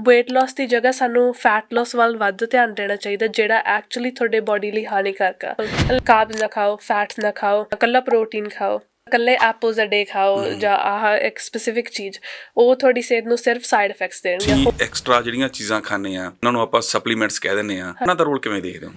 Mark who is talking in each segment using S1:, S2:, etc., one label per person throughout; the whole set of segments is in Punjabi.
S1: weight loss ਦੀ ਜਗ੍ਹਾ ਸਾਨੂੰ fat loss ਵੱਲ ਵੱਧ ਧਿਆਨ ਦੇਣਾ ਚਾਹੀਦਾ ਜਿਹੜਾ ਐਕਚੁਅਲੀ ਤੁਹਾਡੇ ਬਾਡੀ ਲਈ ਹਾਨੀਕਾਰਕ ਆ। ਕਾਰਬਸ ਨਾ ਖਾਓ ਫੈਟਸ ਨਾ ਖਾਓ ਇਕੱਲਾ ਪ੍ਰੋਟੀਨ ਖਾਓ ਇਕੱਲੇ ਐਪਲਸ ਅ ਡੇ ਖਾਓ ਜਾਂ ਆਹ ਇੱਕ ਸਪੈਸਿਫਿਕ ਚੀਜ਼ ਉਹ ਤੁਹਾਡੀ ਸਿਹਤ ਨੂੰ ਸਿਰਫ ਸਾਈਡ ਇਫੈਕਟਸ ਦੇਣਗੇ।
S2: ਐਕਸਟਰਾ ਜਿਹੜੀਆਂ ਚੀਜ਼ਾਂ ਖਾਂਦੇ ਆ ਉਹਨਾਂ ਨੂੰ ਆਪਾਂ ਸਪਲੀਮੈਂਟਸ ਕਹਿ ਦਿੰਦੇ ਆ ਉਹਨਾਂ ਦਾ ਰੋਲ ਕਿਵੇਂ ਦੇਖਦੇ ਹੋ?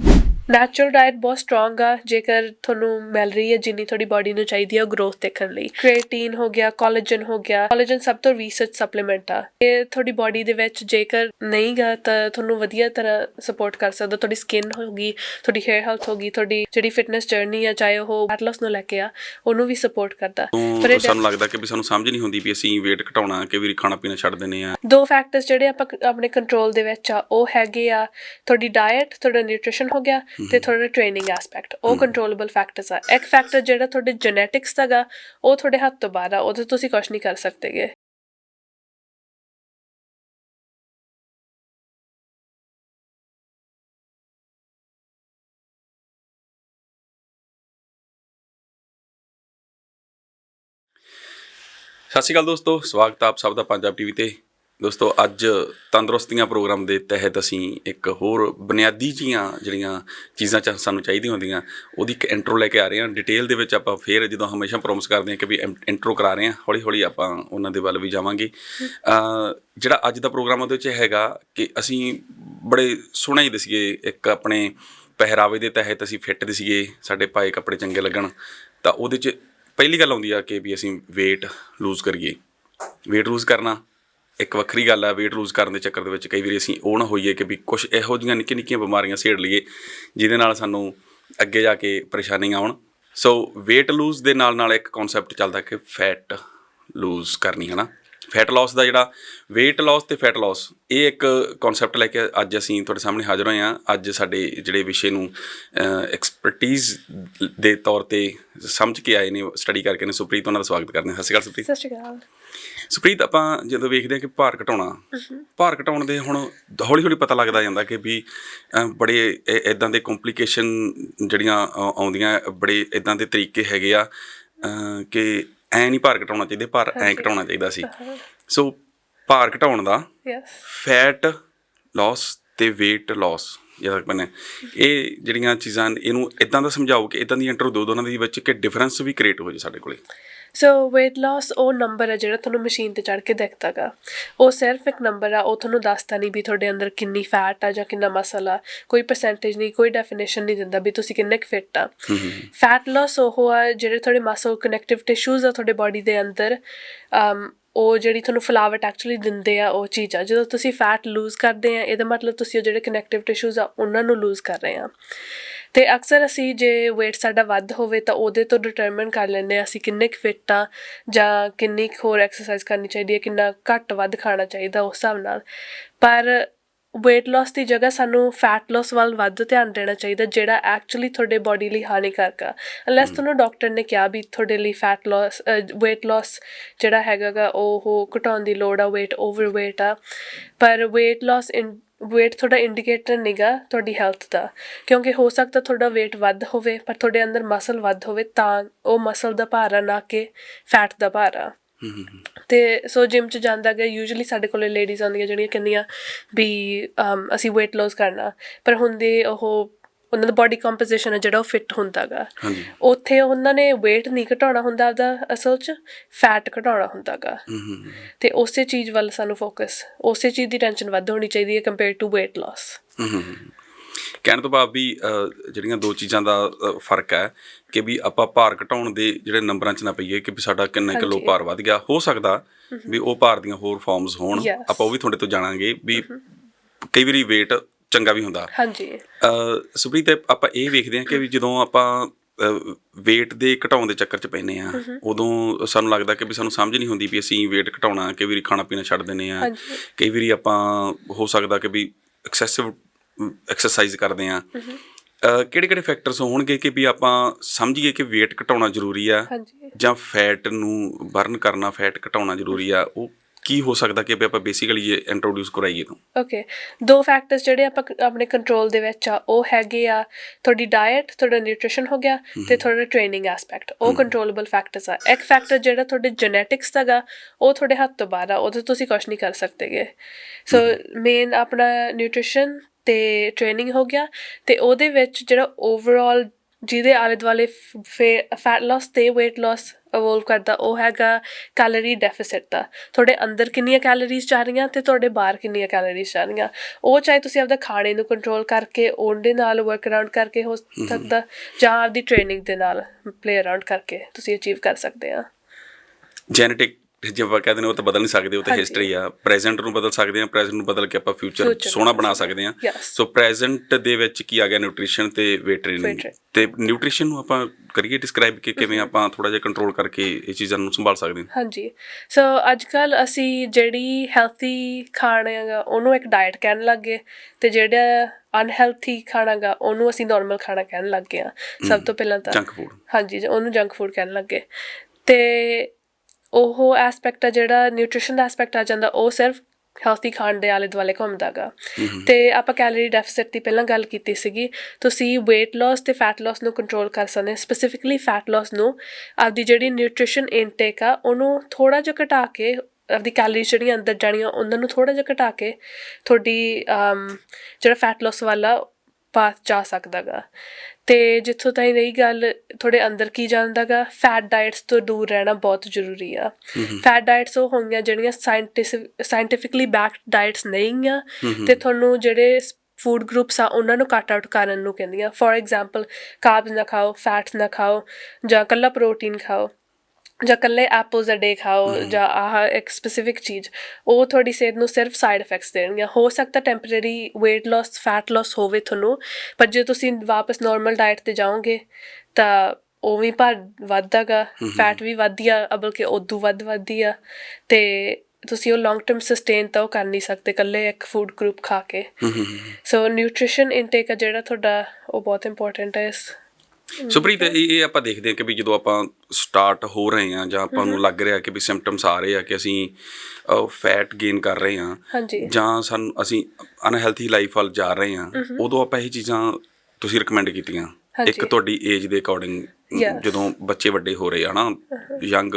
S1: ਨੈਚੁਰਲ ਡਾਈਟ ਬਹੁਤ ਸਟਰੋਂਗ ਆ ਜੇਕਰ ਤੁਹਾਨੂੰ ਮਿਲ ਰਹੀ ਹੈ ਜਿੰਨੀ ਤੁਹਾਡੀ ਬਾਡੀ ਨੂੰ ਚਾਹੀਦੀ ਹੈ ਗਰੋਥ ਦੇਖਣ ਲਈ। ਕ੍ਰੀਏਟਿਨ ਹੋ ਗਿਆ ਕੋਲੇਜਨ ਹੋ ਗਿਆ ਕੋਲੇਜਨ ਸਭ ਤੋਂ ਰਿਸਰਚ ਸਪਲੀਮੈਂਟ ਆ। ਇਹ ਤੁਹਾਡੀ ਬਾਡੀ ਦੇ ਵਿੱਚ ਜੇਕਰ ਨਹੀਂ ਗਾ ਤਾਂ ਤੁਹਾਨੂੰ ਵਧੀਆ ਤਰ੍ਹਾਂ ਸਪੋਰਟ ਕਰ ਸਕਦਾ ਤੁਹਾਡੀ ਸਕਿਨ ਹੋਗੀ ਤੁਹਾਡੀ ਹੇਅਰ ਹੈਲਥ ਹੋਗੀ ਤੁਹਾਡੀ ਜਿਹੜੀ ਫਿਟਨੈਸ ਜਰਨੀ ਆ ਚਾਹੇ ਉਹ weight loss ਨੂੰ ਲੈ ਕੇ ਆ ਉਹਨੂੰ ਵੀ ਸਪੋਰਟ ਕਰਦਾ। ਪਰ ਇਹ
S2: ਸਾਨੂੰ ਲੱਗਦਾ ਕਿ ਵੀ ਸਾਨੂੰ ਸਮਝ ਨਹੀਂ ਹੁੰਦੀ ਵੀ ਅਸੀਂ weight ਘਟਾਉਣਾ ਕਿ ਵੀ ਖਾਣਾ ਪੀਣਾ ਛੱਡ ਦਿੰਦੇ ਆ।
S1: ਦੋ ਫੈਕਟਰਸ ਜਿਹੜੇ ਆਪਾਂ ਆਪਣੇ ਕੰਟਰੋਲ ਦੇ ਵਿੱਚ ਆ ਉਹ ਹੈਗੇ ਆ ਤੁਹਾਡੀ ਡਾਈਟ ਤੁਹਾਡਾ ਨਿਊਟ੍ਰੀਸ਼ਨ ਹੋ ਗਿਆ ਤੇ ਤੁਹਾਡਾ ਟ੍ਰੇਨਿੰਗ ਐਸਪੈਕਟ ਉਹ ਕੰਟਰੋਲੇਬਲ ਫੈਕਟਰਸ ਆ। ਇੱਕ ਫੈਕਟਰ ਜਿਹੜਾ ਤੁਹਾਡੇ ਜੈਨੇਟਿਕਸ ਦਾ ਗਾ ਉਹ ਤੁਹਾਡੇ ਹੱਥ ਤੋਂ ਬਾਹਰ ਆ ਉਹਦੇ ਤੁਸੀਂ ਕੁਝ ਨਹੀਂ ਕਰ ਸਕਦੇਗੇ।
S2: ਸਤਿ ਸ਼੍ਰੀ ਅਕਾਲ ਦੋਸਤੋ ਸਵਾਗਤ ਆਪ ਸਭ ਦਾ ਪੰਜਾਬ ਟੀਵੀ ਤੇ। ਦੋਸਤੋ, ਅੱਜ ਤੰਦਰੁਸਤੀਆਂ ਪ੍ਰੋਗਰਾਮ ਦੇ ਤਹਿਤ ਅਸੀਂ ਇੱਕ ਹੋਰ ਬੁਨਿਆਦੀ ਜੀਆਂ ਜਿਹੜੀਆਂ ਚੀਜ਼ਾਂ ਚ ਸਾਨੂੰ ਚਾਹੀਦੀਆਂ ਹੁੰਦੀਆਂ, ਉਹਦੀ ਇੱਕ ਇੰਟਰੋ ਲੈ ਕੇ ਆ ਰਹੇ ਹਾਂ। ਡਿਟੇਲ ਦੇ ਵਿੱਚ ਆਪਾਂ ਫੇਰ ਜਦੋਂ ਹਮੇਸ਼ਾ ਪ੍ਰੋਮਿਸ ਕਰਦੇ ਹਾਂ ਕਿ ਵੀ ਇੰਟਰੋ ਕਰਾ ਰਹੇ ਹਾਂ ਹੌਲੀ ਹੌਲੀ ਆਪਾਂ ਉਹਨਾਂ ਦੇ ਵੱਲ ਵੀ ਜਾਵਾਂਗੇ। ਜਿਹੜਾ ਅੱਜ ਦਾ ਪ੍ਰੋਗਰਾਮ ਉਹਦੇ ਵਿੱਚ ਹੈਗਾ ਕਿ ਅਸੀਂ ਬੜੇ ਸੋਹਣੇ ਹੀ ਦਸੀਏ ਇੱਕ ਆਪਣੇ ਪਹਿਰਾਵੇ ਦੇ ਤਹਿਤ ਅਸੀਂ ਫਿੱਟ ਦਸੀਏ ਸਾਡੇ ਪਾਏ ਕੱਪੜੇ ਚੰਗੇ ਲੱਗਣ। ਤਾਂ ਉਹਦੇ 'ਚ ਪਹਿਲੀ ਗੱਲ ਆਉਂਦੀ ਆ ਕਿ ਵੀ ਅਸੀਂ weight ਲੂਜ਼ ਕਰੀਏ। weight ਲੂਜ਼ ਕਰਨਾ। ਇੱਕ ਵੱਖਰੀ ਗੱਲ ਹੈ weight ਲੂਜ਼ ਕਰਨ ਦੇ ਚੱਕਰ ਦੇ ਵਿੱਚ ਕਈ ਵਾਰੀ ਅਸੀਂ ਉਹ ਨਾ ਹੋਈਏ ਕਿ ਵੀ ਕੁਝ ਇਹੋ ਜਿਹੀਆਂ ਨਿੱਕੀਆਂ ਨਿੱਕੀਆਂ ਬਿਮਾਰੀਆਂ ਸੇੜ ਲਈਏ, ਜਿਹਦੇ ਨਾਲ ਸਾਨੂੰ ਅੱਗੇ ਜਾ ਕੇ ਪਰੇਸ਼ਾਨੀਆਂ ਆਉਣ। ਸੋ weight ਲੂਜ਼ ਦੇ ਨਾਲ ਨਾਲ ਇੱਕ ਕਨਸੈਪਟ ਚੱਲਦਾ ਕਿ ਫੈਟ ਲੂਜ਼ ਕਰਨੀ ਹੈ ਨਾ ਫੈਟ ਲਾਸ ਦਾ ਜਿਹੜਾ weight loss ਤੇ ਫੈਟ ਲਾਸ ਇਹ ਇੱਕ ਕਨਸੈਪਟ ਲੈ ਕੇ ਅੱਜ ਅਸੀਂ ਤੁਹਾਡੇ ਸਾਹਮਣੇ ਹਾਜ਼ਰ ਹੋਏ ਹਾਂ। ਅੱਜ ਸਾਡੇ ਜਿਹੜੇ ਵਿਸ਼ੇ ਨੂੰ ਐਕਸਪਰਟਿਜ਼ ਦੇ ਤੌਰ ਤੇ ਸਮਝ ਕੇ ਆਏ ਨੇ ਸਟੱਡੀ ਕਰਕੇ ਨੇ। ਸੁਪ੍ਰੀਤ ਉਹਨਾਂ ਦਾ ਸਵਾਗਤ ਕਰਦੇ ਹਾਂ। ਸਤਿ ਸ਼੍ਰੀ ਅਕਾਲ ਸੁਪ੍ਰੀਤ।
S1: ਸਤਿ ਸ਼੍ਰੀ ਅਕਾਲ।
S2: ਸੁਪ੍ਰੀਤ ਆਪਾਂ ਜਦੋਂ ਵੇਖਦੇ ਹਾਂ ਕਿ ਭਾਰ ਘਟਾਉਣਾ ਭਾਰ ਘਟਾਉਣ ਦੇ ਹੁਣ ਹੌਲੀ ਹੌਲੀ ਪਤਾ ਲੱਗਦਾ ਜਾਂਦਾ ਕਿ ਵੀ ਬੜੇ ਇਦਾਂ ਦੇ ਕੰਪਲਿਕੇਸ਼ਨ ਜਿਹੜੀਆਂ ਆਉਂਦੀਆਂ ਬੜੇ ਇਦਾਂ ਦੇ ਤਰੀਕੇ ਹੈਗੇ ਆ ਕਿ ਐ ਨਹੀਂ ਭਾਰ ਘਟਾਉਣਾ ਚਾਹੀਦਾ ਭਾਰ ਐ ਘਟਾਉਣਾ ਚਾਹੀਦਾ ਸੀ। ਸੋ ਭਾਰ ਘਟਾਉਣ ਦਾ
S1: ਯੈਸ
S2: ਫੈਟ ਲਾਸ ਤੇ weight ਲਾਸ ਜਿਹੜਾ ਬਣੇ ਇਹ ਜਿਹੜੀਆਂ ਚੀਜ਼ਾਂ ਇਹਨੂੰ ਇਦਾਂ ਦਾ ਸਮਝਾਓ ਕਿ ਇਦਾਂ ਦੀ ਇੰਟਰੋ ਦੋ ਦੋਨਾਂ ਦੇ ਵਿੱਚ ਕਿ ਡਿਫਰੈਂਸ ਵੀ ਕ੍ਰੀਏਟ ਹੋ ਜੇ ਸਾਡੇ ਕੋਲੇ।
S1: ਸੋ weight loss ਉਹ ਨੰਬਰ ਹੈ ਜਿਹੜਾ ਤੁਹਾਨੂੰ ਮਸ਼ੀਨ ਤੇ ਚੜ ਕੇ ਦਿਖਦਾਗਾ। ਉਹ ਸਿਰਫ ਇੱਕ ਨੰਬਰ ਆ ਉਹ ਤੁਹਾਨੂੰ ਦੱਸਦਾ ਨਹੀਂ ਵੀ ਤੁਹਾਡੇ ਅੰਦਰ ਕਿੰਨੀ ਫੈਟ ਆ ਜਾਂ ਕਿੰਨਾ ਮਸਲ ਆ। ਕੋਈ ਪਰਸੈਂਟੇਜ ਨਹੀਂ ਕੋਈ ਡੈਫੀਨੇਸ਼ਨ ਨਹੀਂ ਦਿੰਦਾ ਵੀ ਤੁਸੀਂ ਕਿੰਨੇ ਕੁ ਫਿੱਟ ਆ। ਫੈਟ ਲਾਸ ਉਹ ਆ ਜਿਹੜੇ ਤੁਹਾਡੇ ਮਸਲ ਕਨੈਕਟਿਵ ਟਿਸ਼ੂਜ਼ ਆ ਤੁਹਾਡੇ ਬਾਡੀ ਦੇ ਅੰਦਰ ਅਮ, ਉਹ ਜਿਹੜੀ ਤੁਹਾਨੂੰ ਫਲਾਵਟ ਐਕਚੁਅਲੀ ਦਿੰਦੇ ਆ ਉਹ ਚੀਜ਼ ਆ। ਜਦੋਂ ਤੁਸੀਂ ਫੈਟ ਲੂਜ਼ ਕਰਦੇ ਆ ਇਹਦਾ ਮਤਲਬ ਤੁਸੀਂ ਉਹ ਜਿਹੜੇ ਕਨੈਕਟਿਵ ਟਿਸ਼ੂਜ਼ ਆ ਉਹਨਾਂ ਨੂੰ ਲੂਜ਼ ਕਰ ਰਹੇ ਆ। ਤੇ ਅਕਸਰ ਅਸੀਂ ਜੇ weight ਸਾਡਾ ਵੱਧ ਹੋਵੇ ਤਾਂ ਉਹਦੇ ਤੋਂ ਡਿਟਰਮਿਨ ਕਰ ਲੈਂਦੇ ਆ ਅਸੀਂ ਕਿੰਨੇ ਕੁ ਫਿੱਟ ਆ ਜਾਂ ਕਿੰਨੀ ਕੁ ਹੋਰ ਐਕਸਰਸਾਈਜ਼ ਕਰਨੀ ਚਾਹੀਦੀ ਹੈ ਕਿੰਨਾ ਘੱਟ ਵੱਧ ਖਾਣਾ ਚਾਹੀਦਾ ਉਸ ਹਿਸਾਬ ਨਾਲ। ਪਰ weight loss ਦੀ ਜਗ੍ਹਾ ਸਾਨੂੰ fat loss ਵੱਲ ਵੱਧ ਧਿਆਨ ਦੇਣਾ ਚਾਹੀਦਾ ਜਿਹੜਾ ਐਕਚੁਅਲੀ ਤੁਹਾਡੇ ਬਾਡੀ ਲਈ ਹਾਨੀਕਾਰਕ ਆ। ਅਨਲੈਸ ਤੁਹਾਨੂੰ ਡਾਕਟਰ ਨੇ ਕਿਹਾ ਵੀ ਤੁਹਾਡੇ ਲਈ fat loss weight loss ਜਿਹੜਾ ਹੈਗਾਗਾ ਉਹ ਘਟਾਉਣ ਦੀ ਲੋੜ ਆ weight overweight ਆ। ਪਰ weight loss weight ਤੁਹਾਡਾ ਇੰਡੀਕੇਟਰ ਨਿਗਾ ਤੁਹਾਡੀ ਹੈਲਥ ਦਾ। ਕਿਉਂਕਿ ਹੋ ਸਕਦਾ ਤੁਹਾਡਾ weight ਵੱਧ ਹੋਵੇ ਪਰ ਤੁਹਾਡੇ ਅੰਦਰ ਮਸਲ ਵੱਧ ਹੋਵੇ ਤਾਂ ਉਹ ਮਸਲ ਦਾ ਭਾਰ ਆ ਨਾ ਕਿ ਫੈਟ ਦਾ ਭਾਰ ਆ। ਤੇ ਸੋ ਜਿਮ ਚ ਜਾਂਦਾ ਗਿਆ ਯੂਜੂਲੀ ਸਾਡੇ ਕੋਲੇ ਲੇਡੀਜ਼ ਆਉਂਦੀਆਂ ਜਿਹੜੀਆਂ ਕਹਿੰਦੀਆਂ ਵੀ ਅਸੀਂ weight loss ਕਰਨਾ। ਪਰ ਹੁੰਦੇ ਉਹ ਉਹਨਾਂ ਦਾ ਬਾਡੀ ਕੰਪੋਜੀਸ਼ਨ ਹੈ ਜਿਹੜਾ ਉਹ ਫਿੱਟ ਹੁੰਦਾਗਾ
S2: ਹਾਂਜੀ।
S1: ਉੱਥੇ ਉਹਨਾਂ ਨੇ weight ਨਹੀਂ ਘਟਾਉਣਾ ਹੁੰਦਾ ਆਪਦਾ ਅਸਲ 'ਚ ਫੈਟ ਘਟਾਉਣਾ ਹੁੰਦਾਗਾ ਤੇ ਉਸੇ ਚੀਜ਼ ਵੱਲ ਸਾਨੂੰ ਫੋਕਸ ਉਸੇ ਚੀਜ਼ ਦੀ ਟੈਨਸ਼ਨ ਵੱਧ ਹੋਣੀ ਚਾਹੀਦੀ ਹੈ ਕੰਪੇਅਰ ਟੂ weight loss
S2: ਕਹਿਣ ਤੋਂ ਭਾਵ ਵੀ ਜਿਹੜੀਆਂ ਦੋ ਚੀਜ਼ਾਂ ਦਾ ਫ਼ਰਕ ਹੈ ਕਿ ਵੀ ਆਪਾਂ ਭਾਰ ਘਟਾਉਣ ਦੇ ਜਿਹੜੇ ਨੰਬਰਾਂ 'ਚ ਨਾ ਪਈਏ ਕਿ ਸਾਡਾ ਕਿੰਨੇ ਕਿਲੋ। ਭਾਰ ਵੱਧ ਗਿਆ ਹੋ ਸਕਦਾ ਵੀ ਉਹ ਭਾਰ ਦੀਆਂ ਹੋਰ ਫਾਰਮਸ ਹੋਣ. ਆਪਾਂ ਉਹ ਵੀ ਤੁਹਾਡੇ ਤੋਂ ਜਾਣਾਂਗੇ ਵੀ ਕਈ ਵਾਰੀ weight ਚੰਗਾ ਵੀ ਹੁੰਦਾ।
S1: ਹਾਂਜੀ।
S2: ਸੁਪ੍ਰੀਤ ਆਪਾਂ ਇਹ ਵੇਖਦੇ ਹਾਂ ਕਿ ਵੀ ਜਦੋਂ ਆਪਾਂ weight ਦੇ ਘਟਾਉਣ ਦੇ ਚੱਕਰ 'ਚ ਪੈਨੇ ਆ ਉਦੋਂ ਸਾਨੂੰ ਲੱਗਦਾ ਕਿ ਵੀ ਸਾਨੂੰ ਸਮਝ ਨਹੀਂ ਹੁੰਦੀ ਵੀ ਅਸੀਂ weight ਘਟਾਉਣਾ ਕਈ ਵਾਰੀ ਖਾਣਾ ਪੀਣਾ ਛੱਡ ਦਿੰਦੇ ਆ। ਕਈ ਵਾਰੀ ਆਪਾਂ ਹੋ ਸਕਦਾ ਕਿ ਵੀ ਐਕਸੈਸਿਵ ਐਕਸਰਸਾਈਜ਼ ਕਰਦੇ ਆ ਕਿਹੜੇ ਕਿਹੜੇ ਫੈਕਟਰਸ ਹੋਣਗੇ ਕਿ ਵੀ ਆਪਾਂ ਸਮਝੀਏ ਕਿ weight ਘਟਾਉਣਾ ਜ਼ਰੂਰੀ ਆ ਜਾਂ ਫੈਟ ਨੂੰ ਬਰਨ ਕਰਨਾ ਫੈਟ ਘਟਾਉਣਾ ਜ਼ਰੂਰੀ ਆ ਉਹ ਕੀ ਹੋ ਸਕਦਾ ਕਿ ਆਪਾਂ ਬੇਸਿਕਲੀ ਇਹ ਇੰਟਰੋਡਿਊਸ ਕਰਾਈਏ ਤਾਂ
S1: ਓਕੇ ਦੋ ਫੈਕਟਰਸ ਜਿਹੜੇ ਆਪਾਂ ਆਪਣੇ ਕੰਟਰੋਲ ਦੇ ਵਿੱਚ ਆ ਉਹ ਹੈਗੇ ਆ ਤੁਹਾਡੀ ਡਾਈਟ ਤੁਹਾਡਾ ਨਿਊਟ੍ਰੀਸ਼ਨ ਹੋ ਗਿਆ ਤੇ ਤੁਹਾਡਾ ਟ੍ਰੇਨਿੰਗ ਐਸਪੈਕਟ ਉਹ ਕੰਟਰੋਲੇਬਲ ਫੈਕਟਰਸ ਆ। ਇੱਕ ਫੈਕਟਰ ਜਿਹੜਾ ਤੁਹਾਡੇ ਜੈਨੇਟਿਕਸ ਦਾ ਗਾ ਉਹ ਤੁਹਾਡੇ ਹੱਥ ਤੋਂ ਬਾਹਰ ਆ ਉਹਦੇ ਤੁਸੀਂ ਕੁਝ ਨਹੀਂ ਕਰ ਸਕਦੇਗੇ ਸੋ ਮੇਨ ਆਪਣਾ ਨਿਊਟ੍ਰੀਸ਼ਨ ਤੇ ਟ੍ਰੇਨਿੰਗ ਹੋ ਗਿਆ ਤੇ ਉਹਦੇ ਵਿੱਚ ਜਿਹੜਾ ਓਵਰਆਲ ਜਿਹਦੇ ਆਲੇ ਦੁਆਲੇ ਫੈਟ ਲਾਸ ਤੇ weight loss ਇਵੋਲਵ ਕਰਦਾ ਉਹ ਹੈਗਾ ਕੈਲਰੀ ਡੈਫਿਸਿਟ ਦਾ। ਤੁਹਾਡੇ ਅੰਦਰ ਕਿੰਨੀਆਂ ਕੈਲਰੀਜ਼ ਜਾ ਰਹੀਆਂ ਤੇ ਤੁਹਾਡੇ ਬਾਹਰ ਕਿੰਨੀਆਂ ਕੈਲਰੀਜ਼ ਜਾ ਰਹੀਆਂ। ਉਹ ਚਾਹੇ ਤੁਸੀਂ ਆਪਦਾ ਖਾਣੇ ਨੂੰ ਕੰਟਰੋਲ ਕਰਕੇ ਉਹਦੇ ਨਾਲ ਵਰਕ ਅਰਾਊਂਡ ਕਰਕੇ ਹੋ ਸਕਦਾ ਜਾਂ ਆਪਦੀ ਟ੍ਰੇਨਿੰਗ ਦੇ ਨਾਲ ਪਲੇ ਅਰਾਊਂਡ ਕਰਕੇ ਤੁਸੀਂ ਅਚੀਵ ਕਰ ਸਕਦੇ ਆ।
S2: ਜੈਨੇਟਿਕ ਜੇ ਆਪਾਂ ਕਹਿੰਦੇ ਨੇ ਉਹ ਤਾਂ ਬਦਲ ਨਹੀਂ ਸਕਦੇ ਉਹ ਤਾਂ। ਹਿਸਟਰੀ ਆ। ਪ੍ਰੈਜ਼ੈਂਟ ਨੂੰ ਬਦਲ ਸਕਦੇ ਆ ਪ੍ਰੈਜ਼ੈਂਟ ਨੂੰ ਬਦਲ ਕੇ ਆਪਾਂ ਫਿਊਚਰ ਸੋਹਣਾ
S1: ਬਣਾ ਸਕਦੇ
S2: ਆ. ਸੋ ਪ੍ਰੈਜ਼ੈਂਟ ਦੇ ਵਿੱਚ ਕੀ ਆ ਗਿਆ ਨਿਊਟ੍ਰੀਸ਼ਨ ਤੇ weight ਟ੍ਰੇਨਿੰਗ. ਤੇ ਨਿਊਟ੍ਰੀਸ਼ਨ ਨੂੰ ਆਪਾਂ ਕਰੀਏ ਡਿਸਕ੍ਰਾਈਬ ਕਿ ਕਿਵੇਂ ਆਪਾਂ ਥੋੜਾ ਜਿਹਾ ਕੰਟਰੋਲ ਕਰਕੇ ਇਹ ਚੀਜ਼ਾਂ ਨੂੰ ਸੰਭਾਲ ਸਕਦੇ ਹਾਂ।
S1: ਹਾਂਜੀ। ਸੋ ਅੱਜ ਕੱਲ ਅਸੀਂ ਜਿਹੜੀ ਹੈਲਥੀ ਖਾਣਾ ਹੈਗਾ ਉਹਨੂੰ ਇੱਕ ਡਾਈਟ ਕਹਿਣ ਲੱਗੇ ਤੇ ਜਿਹੜਾ ਅਨਹੈਲਥੀ ਖਾਣਾ ਗਾ ਉਹਨੂੰ ਅਸੀਂ ਨਾਰਮਲ ਖਾਣਾ ਕਹਿਣ ਲੱਗ ਗਏ ਆ ਸਭ ਤੋਂ ਪਹਿਲਾਂ ਤਾਂ
S2: ਜੰਕ ਫੂਡ
S1: ਹਾਂਜੀ ਉਹਨੂੰ ਜੰਕ ਫੂਡ ਕਹਿਣ ਲੱਗੇ ਤੇ ਉਹ ਐਸਪੈਕਟ ਆ ਜਿਹੜਾ ਨਿਊਟ੍ਰੀਸ਼ਨ ਦਾ ਐਸਪੈਕਟ ਆ ਜਾਂਦਾ ਉਹ ਸਿਰਫ ਹੈਲਥੀ ਖਾਣ ਦੇ ਆਲੇ ਦੁਆਲੇ ਘੁੰਮਦਾਗਾ ਤੇ ਆਪਾਂ ਕੈਲਰੀ ਡੈਫਿਸਿਟ ਦੀ ਪਹਿਲਾਂ ਗੱਲ ਕੀਤੀ ਸੀਗੀ ਤੁਸੀਂ weight loss ਤੇ fat loss ਨੂੰ ਕੰਟਰੋਲ ਕਰ ਸਕਦੇ ਸਪੈਸੀਫਿਕਲੀ fat loss ਨੂੰ ਆਪਦੀ ਜਿਹੜੀ ਨਿਊਟ੍ਰੀਸ਼ਨ ਇਨਟੇਕ ਆ ਉਹਨੂੰ ਥੋੜਾ ਜਿਹਾ ਘਟਾ ਕੇ ਆਪਦੀ ਕੈਲਰੀਜ਼ ਜਿਹੜੀਆਂ ਅੰਦਰ ਜਾਣੀਆਂ ਉਹਨਾਂ ਨੂੰ ਥੋੜਾ ਜਿਹਾ ਘਟਾ ਕੇ ਤੁਹਾਡੀ ਜਿਹੜਾ fat loss ਵਾਲਾ ਪਾਥ ਜਾ ਸਕਦਾਗਾ ਤੇ ਜਿੱਥੋਂ ਤਾਈਂ ਰਹੀ ਗੱਲ ਤੁਹਾਡੇ ਅੰਦਰ ਕੀ ਜਾਂਦਾਗਾ ਫੈਟ ਡਾਈਟਸ ਤੋਂ ਦੂਰ ਰਹਿਣਾ ਬਹੁਤ ਜ਼ਰੂਰੀ ਆ। ਫੈਟ ਡਾਈਟਸ ਉਹ ਹੋਣਗੀਆਂ ਜਿਹੜੀਆਂ ਸਾਇੰਟਿਫਿਕਲੀ ਬੈਕਡ ਡਾਈਟਸ ਨਹੀਂ ਆ ਤੇ ਤੁਹਾਨੂੰ ਜਿਹੜੇ ਫੂਡ ਗਰੁੱਪਸ ਆ ਉਹਨਾਂ ਨੂੰ ਕੱਟ ਆਊਟ ਕਰਨ ਨੂੰ ਕਹਿੰਦੀਆਂ। ਫੋਰ ਐਗਜ਼ਾਮਪਲ ਕਾਰਬਸ ਨਾ ਖਾਓ ਫੈਟਸ ਨਾ ਖਾਓ ਜਾਂ ਕੱਲਾ ਪ੍ਰੋਟੀਨ ਖਾਓ। ਜਾਂ ਕੱਲੇ ਐਪਲਸ ਅ ਡੇ ਖਾਓ ਜਾਂ ਆਹ ਇੱਕ ਸਪੈਸੀਫਿਕ ਚੀਜ਼ ਉਹ ਤੁਹਾਡੀ ਸਿਹਤ ਨੂੰ ਸਿਰਫ ਸਾਈਡ ਇਫੈਕਟਸ ਦੇਣਗੀਆਂ। ਹੋ ਸਕਦਾ temporary weight loss fat loss ਹੋਵੇ ਤੁਹਾਨੂੰ ਪਰ ਜੇ ਤੁਸੀਂ ਵਾਪਸ ਨਾਰਮਲ ਡਾਈਟ ਤੇ ਜਾਓਗੇ ਤਾਂ ਉਹ ਵੀ ਭਾਰ ਵੱਧਦਾਗਾ। ਫੈਟ ਵੀ ਵਧਦੀ ਆ ਅਬਲ ਕਿ ਉਦੋਂ ਵੱਧ ਵੱਧਦੀ ਆ। ਤੇ ਤੁਸੀਂ ਉਹ ਲੌਂਗ ਟਰਮ ਸਸਟੇਨ ਤਾਂ ਉਹ ਕਰ ਨਹੀਂ ਸਕਦੇ ਕੱਲੇ ਇੱਕ ਫੂਡ ਗਰੁੱਪ ਖਾ ਕੇ। ਸੋ ਨਿਊਟ੍ਰੀਸ਼ਨ ਇਨਟੇਕ ਆ ਜਿਹੜਾ ਤੁਹਾਡਾ ਉਹ ਬਹੁਤ ਇੰਪੋਰਟੈਂਟ ਹੈ ਇਸ
S2: ਸੁਪ੍ਰੀਤ ਇਹ ਇਹ ਆਪਾਂ ਦੇਖਦੇ ਹਾਂ ਕਿ ਵੀ ਜਦੋਂ ਆਪਾਂ ਸਟਾਰਟ ਹੋ ਰਹੇ ਹਾਂ ਜਾਂ ਆਪਾਂ ਨੂੰ ਲੱਗ ਰਿਹਾ ਕਿ ਵੀ ਸਿੰਪਟਮਸ ਆ ਰਹੇ ਆ ਕਿ ਅਸੀਂ ਫੈਟ ਗੇਨ ਕਰ ਰਹੇ ਹਾਂ
S1: ਹਾਂਜੀ
S2: ਜਾਂ ਸਾਨੂੰ ਅਸੀਂ ਅਨਹੈਲਥੀ ਲਾਈਫ ਵੱਲ ਜਾ ਰਹੇ ਹਾਂ ਉਦੋਂ ਆਪਾਂ ਇਹ ਚੀਜ਼ਾਂ ਤੁਸੀਂ ਰეკਮੈਂਡ ਕੀਤੀਆਂ
S1: ਹਾਂਜੀ।
S2: ਇੱਕ ਤੁਹਾਡੀ ਏਜ ਦੇ ਅਕੋਰਡਿੰਗ
S1: Yes.
S2: ਜਦੋਂ ਬੱਚੇ ਵੱਡੇ ਹੋ ਰਹੇ ਆ ਨਾ ਯੰਗ